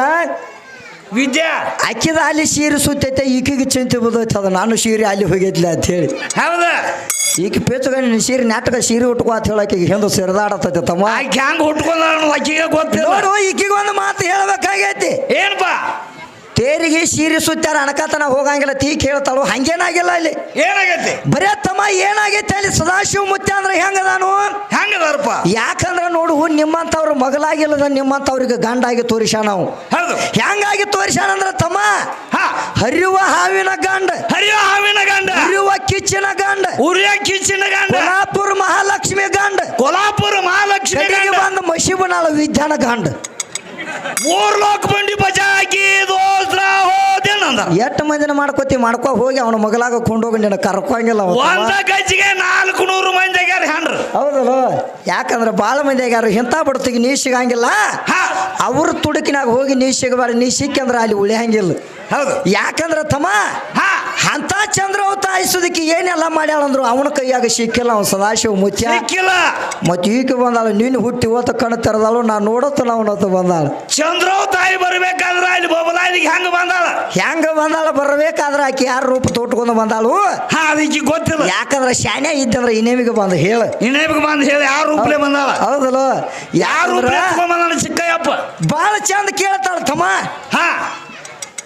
ವಿದ್ಯಾ. ಅಕ್ಕಿದ ಅಲ್ಲಿ ಸೀರೆ ಸುತ್ತೈತೆ ಈಕಿಗೆ ಚಿಂತೆ ಬದೈತೆ ಅದು. ನಾನು ಸೀರೆ ಅಲ್ಲಿ ಹೋಗೈತ್ಲಿ ಅಂತ ಹೇಳಿ. ಹೌದ? ಈಗ ಪೇಚುಗಣ್ಣ ಸೀರೆ ನಾಟಕ ಸೀರೆ ಉಟ್ಕೋ ಅಂತ ಹೇಳಕ್ಕೆ ಈಗ ಹಿಂದೆ ಸೇರಿದಾಡತೈತೆ ತಮ್ಮ. ಆಕೆ ಹ್ಯಾಂಗ ಹುಟ್ಕೊಂಡ ಆಕಿಗೆ ಗೊತ್ತಿಲ್ಲ. ನೋಡು ಈಕಿಗೆ ಒಂದು ಮಾತು ಹೇಳ್ಬೇಕಾಗೈತಿ. ಏನಪ್ಪ ತೇರಿಗೆ ಸೀರೆ ಸುತ್ತಾರ ಅಣಕತನ ಹೋಗಂಗಿಲ್ಲ ತೀ ಕೇಳ್ತಾಳು ಹಂಗೇನಾಗಿಲ್ಲ ಅಲ್ಲಿ. ಏನಾಗೈತಿ? ಬರೇ ತಮ್ಮ ಏನಾಗೈತೆ ಅಲ್ಲಿ? ಸದಾಶಿವ ಮುತ್ಯ ಅಂದ್ರೆ ಹೆಂಗದಾನು? ಹೆಂಗದಾರಪ್ಪ? ಯಾಕಂದ್ರೆ ನೋಡು ನಿಮ್ಮಂತವ್ರ ಮಗಲಾಗಿಲ್ಲದ ನಿಮ್ಮಂಥವ್ರಿಗೆ ಗಂಡಾಗಿ ತೋರಿಸ ನಾವು ಹೌದು. ಹೆಂಗಾಗಿ ತೋರಿಸ್ಯಾಣ ಅಂದ್ರೆ ತಮ್ಮ? ಹಾ. ಹರಿಯುವ ಹಾವಿನ ಗಂಡ. ಹರಿಯುವ ಹಾವಿನ ಗಂಡ. ಹರಿಯುವ ಕಿಚ್ಚಿನ ಗಂಡ. ಉರಿಯ ಕಿಚ್ಚಿನ ಗಂಡ. ಕೊಲ್ಹಾಪುರ ಮಹಾಲಕ್ಷ್ಮಿ ಗಂಡ. ಕೊಲ್ಹಾಪುರ ಮಹಾಲಕ್ಷ್ಮಿ ಬಂದ ಮಶಿಬನಾಳ ವಿಜ್ಞಾನ ಗಂಡ. ಮೂರ್ ಲೋಕ ಬಂಡಿ ಬಜಾಕಿ ಅಂದ ಎಷ್ಟು ಮಂದಿನ ಮಾಡ್ಕೋತಿ? ಮಾಡ್ಕೋ ಹೋಗಿ ಅವನ ಮಗಲಾಗ ಕೊಂಡೋಗಿ ನಿನ್ನ ಕರ್ಕೊಂಗಿಲ್ಲ ಅವ ತಮ್ಮ. ಒಂದ ಗಜ್ಜಿಗೆ ನಾಲ್ಕು ನೂರು ಮಂದಿ ಆಗ್ಯಾರ ಹೆಣ್ರು. ಹೌದಲ್ಲ? ಯಾಕಂದ್ರೆ ಬಾಳ ಮಂದಿ ಆಗ್ಯಾರ. ಇಂಥ ಬಡ್ತಿಗೆ ನೀ ಸಿಗಂಗಿಲ್ಲ. ಹಾ. ಅವ್ರ ತುಡುಕಿನಾಗ ಹೋಗಿ ನೀ ಸಿಗಬಾರ ನೀ ಸಿಕ್ಕಂದ್ರೆ ಅಲ್ಲಿ ಉಳಿಯಂಗಿಲ್ಲ. ಹೌದು. ಯಾಕಂದ್ರೆ ತಮ್ಮ ಹಾ. ಅಂತ ಚಂದ್ರವತ ಆಯಿಸೋದಕ್ಕೆ ಏನೆಲ್ಲ ಮಾಡ್ಯಾಳಂದ್ರು ಅವನ ಕೈಯಾಗ ಸಿಕ್ಕಿಲ್ಲ. ಅವನು ಸದಾಶಿವ ಮುತ್ಯ. ಸಿಕ್ಕಿಲ್ಲ. ಮತ್ತೆ ಈಗ ಬಂದಾಳ. ನೀನು ಹುಟ್ಟಿ ಓತ ಕಣ್ಣು ತೆರೆದಾಳು. ನಾ ನೋಡತ್ತ ಅದು ಬಂದಾಳ. ಚಂದ್ರವ್ ತಾಯಿ ಬರ್ಬೇಕಾದ್ರ ಅಲ್ಲಿ ಬಬಲಾಯಿಗೆ ಹೆಂಗ ಬಂದಾಳ? ಹೆಂಗ ಬಂದಾಳ ಬರಬೇಕಾದ್ರೆ ಆಕೆ ಯಾರ ರೂಪ ತೊಟ್ಕೊಂಡು ಬಂದಾಳು? ಹಾ ಅದಕ್ಕೆ ಗೊತ್ತಿಲ್ಲ. ಯಾಕಂದ್ರೆ ಶಾನ್ಯ ಇದ್ದಂದ್ರೆ ಇನೇಮಿಗೆ ಬಂದು ಹೇಳ. ಇನ್ನೇಮಿಗ ಬಂದು ಹೇಳಿ ಯಾರು ರೂಪಲೆ ಬಂದಾಳ? ಹೌದಲ್ಲ? ಯಾರು ಬಂದಾಳ ಚಿಕ್ಕಯ್ಯಪ್ಪ? ಭಾಳ ಚಂದ ಕೇಳ್ತಾಳ ತಮ್ಮ. ಹಾ.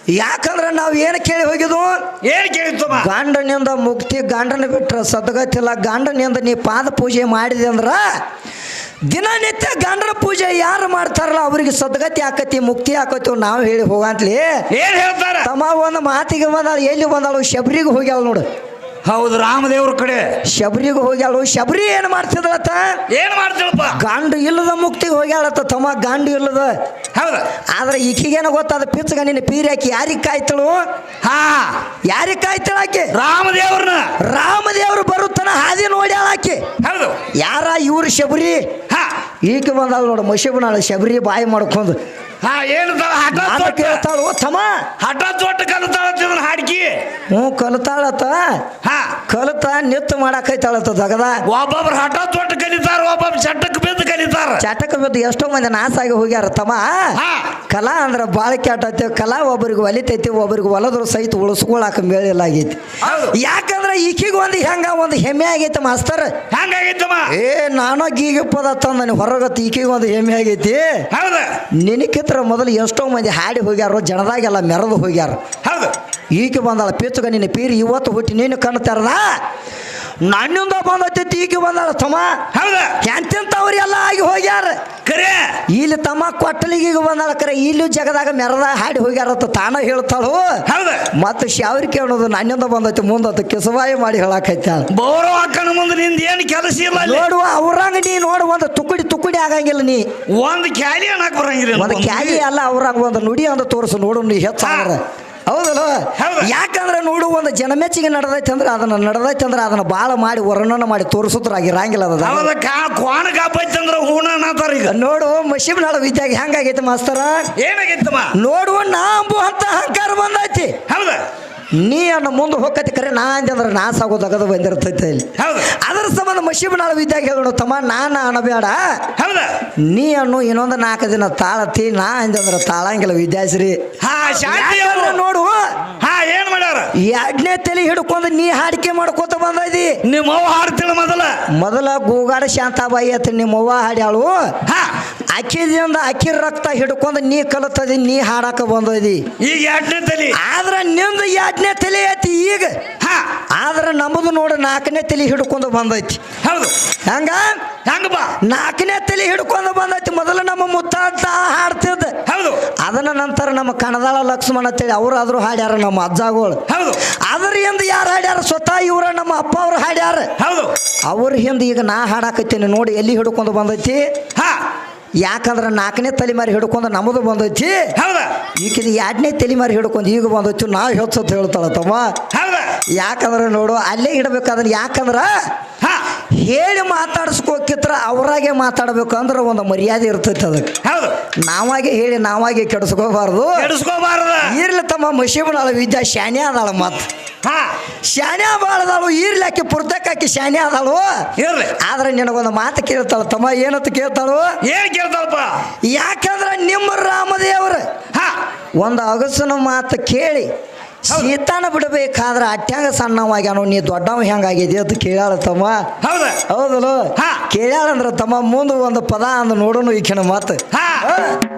ಯಾಕಂದ್ರೆ ನಾವು ಏನು ಕೇಳಿ ಹೋಗಿದ್ವು ಏನ್ ಕೇಳಿತ್ತು ಗಂಡನಿಂದ ಮುಕ್ತಿ ಗಂಡನ ಬಿಟ್ಟರೆ ಸದ್ಗತಿಲ್ಲ. ಗಂಡನಿಂದ ನೀ ಪಾದ ಪೂಜೆ ಮಾಡಿದೆ ಅಂದ್ರ ದಿನನಿತ್ಯ ಗಂಡ್ರ ಪೂಜೆ ಯಾರು ಮಾಡ್ತಾರಲ್ಲ ಅವ್ರಿಗೆ ಸದ್ಗತಿ ಆಕತಿ ಮುಕ್ತಿ ಆಕತಿ ನಾವು ಹೇಳಿ ಹೋಗಂತಲಿ. ಏನ್ ಹೇಳ್ತಾರ? ತಮ್ಮ ಒಂದು ಮಾತಿಗೆ ಬಂದಾಳ ಎಲ್ಲಿ ಬಂದಳು? ಶಬರಿಗೆ ಹೋಗ್ಯಾಳ ನೋಡು. ಹೌದು ರಾಮದೇವ್ರ ಕಡೆ. ಶಬರಿಗೆ ಹೋಗ್ಯಾಳು. ಶಬರಿ ಏನು ಮಾಡ್ತಿದ್ರತ ಏನ್ ಮಾಡ್ತಿಳಪ್ಪ ಗಂಡ ಇಲ್ಲದ ಮುಕ್ತಿಗೆ ಹೋಗ್ಯಾಳತ್ತ ತಮ್ಮ ಗಂಡ ಇಲ್ಲದ. ಹೌದು. ಆದ್ರೆ ಈಕಿಗೇನು ಗೊತ್ತಾದ ಪಿಚ್ಚಗ ನಿನ್ನ ಪೀರಿ ಹಾಕಿ ಯಾರಿಗೆ ಕಾಯ್ತಳು? ಹಾ. ಯಾರಿಗೆ ಕಾಯ್ತಳ ಆಕೆ? ರಾಮದೇವ್ರನ್ನ. ರಾಮದೇವ್ರು ಬರುತ್ತನ ಹಾದಿ ನೋಡ್ಯಾಳ ಆಕೆ. ಹೌದು. ಯಾರ ಇವ್ರು ಶಬರಿ? ಈಕೆ ಬಂದಾಗ ನೋಡು ಮಶಿಬನಾಳ ಶಬರಿ ಬಾಯಿ ಮಾಡ್ಕೊಂಡು ಹಾ ಏನು ಕೇಳ್ತಾಳು "ಓ ತಮ್ಮ. ಹಠ ತೊಟ್ಟ ಕಲಿತಾಳ ಹಾಡ್ಕಿ? ಹ್ಞೂ ಕಲಿತಾಳತ್ತ ಹಾ. ಕಲಿತ ನಿತ್ತು ಮಾಡಾಕೈತಾಳತ್ತ ದಗದ. ಒಬ್ಬೊಬ್ರು ಹಠ ತೊಟ್ಟ ಕಲಿತಾರ ಒಬ್ಬೊಬ್ರು ಚಟ್ಟಕ್ಕೆ ಕಲಿತಾರ ಚಾಟಕ ಬಿದ್ದು ಎಷ್ಟೋ ಮಂದಿ ನಾಸಾಗಿ ಹೋಗ್ಯಾರ ತಮ್ಮ. ಕಲಾ ಅಂದ್ರೆ ಭಾಳ ಕೆಟ್ಟೈತಿ ಕಲಾ ಒಬ್ಬರಿಗೆ ಒಲಿತೈತಿ ಒಬ್ಬರಿಗೆ ಒಲದ್ರು ಸಹಿತ ಉಳಿಸ್ಕೊಳಕ ಮೇಳಿಲ್ಲ ಆಗೈತಿ. ಹೌದು. ಯಾಕಂದ್ರೆ ಈಕಿಗೆ ಒಂದು ಹೆಂಗ ಒಂದು ಹೆಮ್ಮೆ ಆಗೈತಿ ಮಾಸ್ತರ್ ಹೆಂಗಾಗೈತಮ್ಮ ಏ ನಾನು ಗೀಗ ಪದ ತಂದ ಹೊರಗತ್ತು ಈಕಿಗೆ ಒಂದು ಹೆಮ್ಮೆ ಆಗೈತಿ. ಹೌದು. ನಿನಕಿತ್ರ ಮೊದಲು ಎಷ್ಟೋ ಮಂದಿ ಹಾಡಿ ಹೋಗ್ಯಾರ ಜನದಾಗೆಲ್ಲ ಮೆರೆದು ಹೋಗ್ಯಾರ. ಹೌದು. ಈಕೆ ಬಂದಾಳ ಪೀತುಗ ನಿನ್ನ ಪೀರಿ ಇವತ್ತು ಹುಟ್ಟಿ ನೀನು ಕಣ್ತಾರದ ತೆರೆದ? ನನ್ನಿಂದ ಬಂದೈತಿ ಈಕೆ ಬಂದಾಳ ತಮ್ಮ. ಹೌದು ಎಲ್ಲ ಆಗಿ ಹೋಗ್ಯಾರ ಕರೆ ಇಲ್ಲಿ ತಮ್ಮ ಕೊಟ್ಟಲಿಗೆ ಬಂದಾಳ ಕರೆ ಇಲ್ಲೂ ಜಗದಾಗ ಮೆರದ ಹಾಡಿ ಹೋಗ್ಯಾರತ್ತ ತಾನ ಹೇಳ್ತಾಳು. ಮತ್ತು ಶಾವರಿಕೆ ಅನ್ನೋದು ನನ್ನಿಂದ ಬಂದೈತಿ ಮುಂದತ್ತು ಕೆಸವಾಯ ಮಾಡಿ ಹೇಳಾಕೈತಾಳ ಬೋರೋ ಅಕ್ಕನ ಮುಂದೆ ನಿಂದ ಏನು ಕೆಲಸ ಇಲ್ಲ ನೋಡುವ ಅವ್ರಂಗ ನೀ ನೋಡು ಒಂದು ತುಕ್ಕಡಿ ತುಕ್ಕಡಿ ಆಗಂಗಿಲ್ಲ ನೀ. ಒಂದು ಕ್ಯಾಲಿ ಅನ್ನಕ್ ಬರಂಗಿಲ್ಲ ಒಂದು ಕ್ಯಾಲಿ ಅಲ್ಲ ಅವ್ರಾಗ ಒಂದು ನುಡಿ ಅಂತ ತೋರಿಸು ನೋಡು ನೀ ಹೆಚ್ಚಾದ್ರ. ಹೌದಲ್ಲ? ಹೌದು. ಯಾಕಂದ್ರೆ ನೋಡು ಒಂದು ಜನಮೆಚ್ಚಿಗೆ ನಡೆದೈತೆ ಅಂದ್ರೆ ಅದನ್ನ ನಡೆದೈತೆ ಅಂದ್ರೆ ಅದನ್ನ ಬಾಳ ಮಾಡಿ ವರ್ಣನ ಮಾಡಿ ತೋರಿಸುದ್ರಾಗಿ ಇರಂಗಿಲ್ಲ ಅದ ಹೌದ ಕಾ ಕ್ವಾಣ ಕಾಪೈತಿ ಅಂದ್ರೆ ಹೂಣ ಅನ್ನತಾರ ಈಗ. ನೋಡು ಮಶಿಬ್ನಾಳ ವಿದ್ಯಾಗ ಹೆಂಗಾಗೈತೆ ಮಾಸ್ತರ? ಏನಾಗೈತಮ್ಮ? ನೋಡು ನಾ ಅಂಬು ಅಂತ ಅಹಂಕಾರ ಬಂದೈತಿ. ಹೌದ. ನೀ ಅನ್ನ ಮುಂದೆ ಹೋಗತಿ ಕರೆ ನಾ ಅಂದ್ರೆ ನಾ ಸಾಗೋ ತಗದು ಬಂದಿರ್ತೈತೆ ಇಲ್ಲಿ ಅದರ ಸಂಬಂಧ ಮಶಿಬ್ನಾಳ ವಿದ್ಯಾಗ ಹೇಳೋಣ ತಮ್ಮ ನಾನು ಅನ್ನಬೇಡ ನೀ ಅನ್ನು ಇನ್ನೊಂದು ನಾಲ್ಕು ದಿನ ತಾಳತಿ ನಾ ಅಂದ್ರೆ ತಾಳಂಗಿಲ್ಲ ವಿದ್ಯಾಶ್ರೀ. ನೋಡು ಏನ್ ಮಾಡ್ಯಾರ? ಎರಡನೇ ತಲೆ ಹಿಡ್ಕೊಂಡು ನೀ ಹಾಡಿಕೆ ಮಾಡ್ಕೋತ ಬಂದೈದಿ. ನಿಮ್ಮವ್ವ ಹಾಡ್ತೀಳ ಮೊದಲ. ಮೊದಲ ಗೂಗಾಡ ಶಾಂತಾಬಾಯಿ ಅತ್ತ ನಿಮ್ಮವ್ವ ಹಾಡ್ಯಾಳು. ಹಾ. ಅಕ್ಕಿದಿಂದ ಅಕ್ಕಿ ರಕ್ತ ಹಿಡ್ಕೊಂಡು ನೀ ಕಲತದಿ ನೀ ಹಾಡಾಕ ಬಂದದಿ. ಈಗ ಎರಡನೇ ತಲೆ. ಆದ್ರ ನಿಂದ ಎರಡನೇ ತಲೆ ಐತಿ ಈಗ. ಹಾ. ಆದ್ರ ನಮ್ಮದು ನೋಡಿ ನಾಲ್ಕನೇ ತಲೆ ಹಿಡ್ಕೊಂಡು ಬಂದೈತಿ. ಹೌದು. ಹಂಗ? ಹಂಗ ಬಾ. ನಾಲ್ಕನೇ ತಲೆ ಹಿಡ್ಕೊಂಡು ಬಂದೈತಿ. ಮೊದಲು ನಮ್ಮ ಮುತ್ತಾಟ ಹಾಡ್ತಿದ್ದ. ಹೌದು. ಅದನ್ನ ನಂತರ ನಮ್ಮ ಕಣದಾಳ ಲಕ್ಷ್ಮಣ ಅಂತೇಳಿ ಅವ್ರು ಆದ್ರೂ ಹಾಡ್ಯಾರ ನಮ್ಮ ಅಜ್ಜಗಳು. ಹೌದು. ಅದ್ರ ಹಿಂದೆ ಯಾರು ಹಾಡ್ಯಾರ? ಸ್ವತಃ ಇವರ ನಮ್ಮ ಅಪ್ಪ ಅವ್ರು ಹಾಡ್ಯಾರ. ಹೌದು. ಅವ್ರ ಹಿಂದೆ ಈಗ ನಾ ಹಾಡಾಕತ್ತೀನಿ. ನೋಡಿ ಎಲ್ಲಿ ಹಿಡ್ಕೊಂಡು ಬಂದೈತಿ? ಹಾ. ಯಾಕಂದ್ರೆ ನಾಲ್ಕನೇ ತಲೆಮಾರಿ ಹಿಡ್ಕೊಂಡು ನಮ್ಮದು ಬಂದೈತಿ. ಹೌದಾ. ಈಗಿನ ಎರಡನೇ ತಲೆಮಾರಿ ಹಿಡ್ಕೊಂಡು ಈಗ ಬಂದೈತಿ. ನಾವು ಹೆಚ್ಚು ಹೇಳ್ತಾಳ ತಮ್ಮ. ಹೌದ. ಯಾಕಂದ್ರೆ ನೋಡು ಅಲ್ಲೇ ಇಡಬೇಕಾದ್ರೆ ಯಾಕಂದ್ರೆ ಹೇಳಿ ಮಾತಾಡಿಸ್ಕೋಕಿತ್ರ ಅವರಾಗೆ ಮಾತಾಡ್ಬೇಕು ಅಂದ್ರೆ ಒಂದು ಮರ್ಯಾದೆ ಇರ್ತೈತೆ ಅದಕ್ಕೆ. ಹೌದು. ನಾವಾಗೆ ಹೇಳಿ ನಾವಾಗೆ ಕೆಡಿಸ್ಕೋಬಾರ್ದು. ಕೆಡಿಸ್ಕೋಬಾರ್ದು. ಇರ್ಲಿ ತಮ್ಮ ಮಶೀಬನಾಳ ವಿದ್ಯಾ ಶಾನೆ ಅದಾಳ ಮತ್. ಹಾ. ಶಾನೆ ಬಾಳದಾಳು ಇರ್ಲಿ ಪುರ್ತಕ್ಕೆ ಹಾಕಿ ಶಾನೆ ಅದಾಳು ಇರ್ಲಿ. ಆದ್ರೆ ನಿನಗೊಂದು ಮಾತು ಕೇಳ್ತಾಳ ತಮ್ಮ ಏನಂತ ಕೇಳ್ತಾಳು? ಏನ್ ಕೇಳ್ತಾಳಪ್ಪ? ಯಾಕಂದ್ರೆ ನಿಮ್ಮ ರಾಮದೇವ್ರ ಹಾ. ಒಂದು ಅಗಸನ ಮಾತು ಕೇಳಿ ಸೀತಾನ ಬಿಡಬೇಕಾದ್ರೆ ಅಟ್ಯಾಂಗ ಸಣ್ಣವಾಗ್ಯಾನೋ ನೀ ದೊಡ್ಡವ ಹೆಂಗಾಗಿದೆ ಅದು ಕೇಳ್ಯಾಳ ತಮ್ಮ. ಹೌದಾ. ಹೌದಲ್ಲ? ಹಾ. ಕೇಳ್ಯಾಳಂದ್ರ ತಮ್ಮ ಮುಂದೆ ಒಂದು ಪದ ಅಂದ್ ನೋಡೋನು ಈಕಿನ ಮಾತು.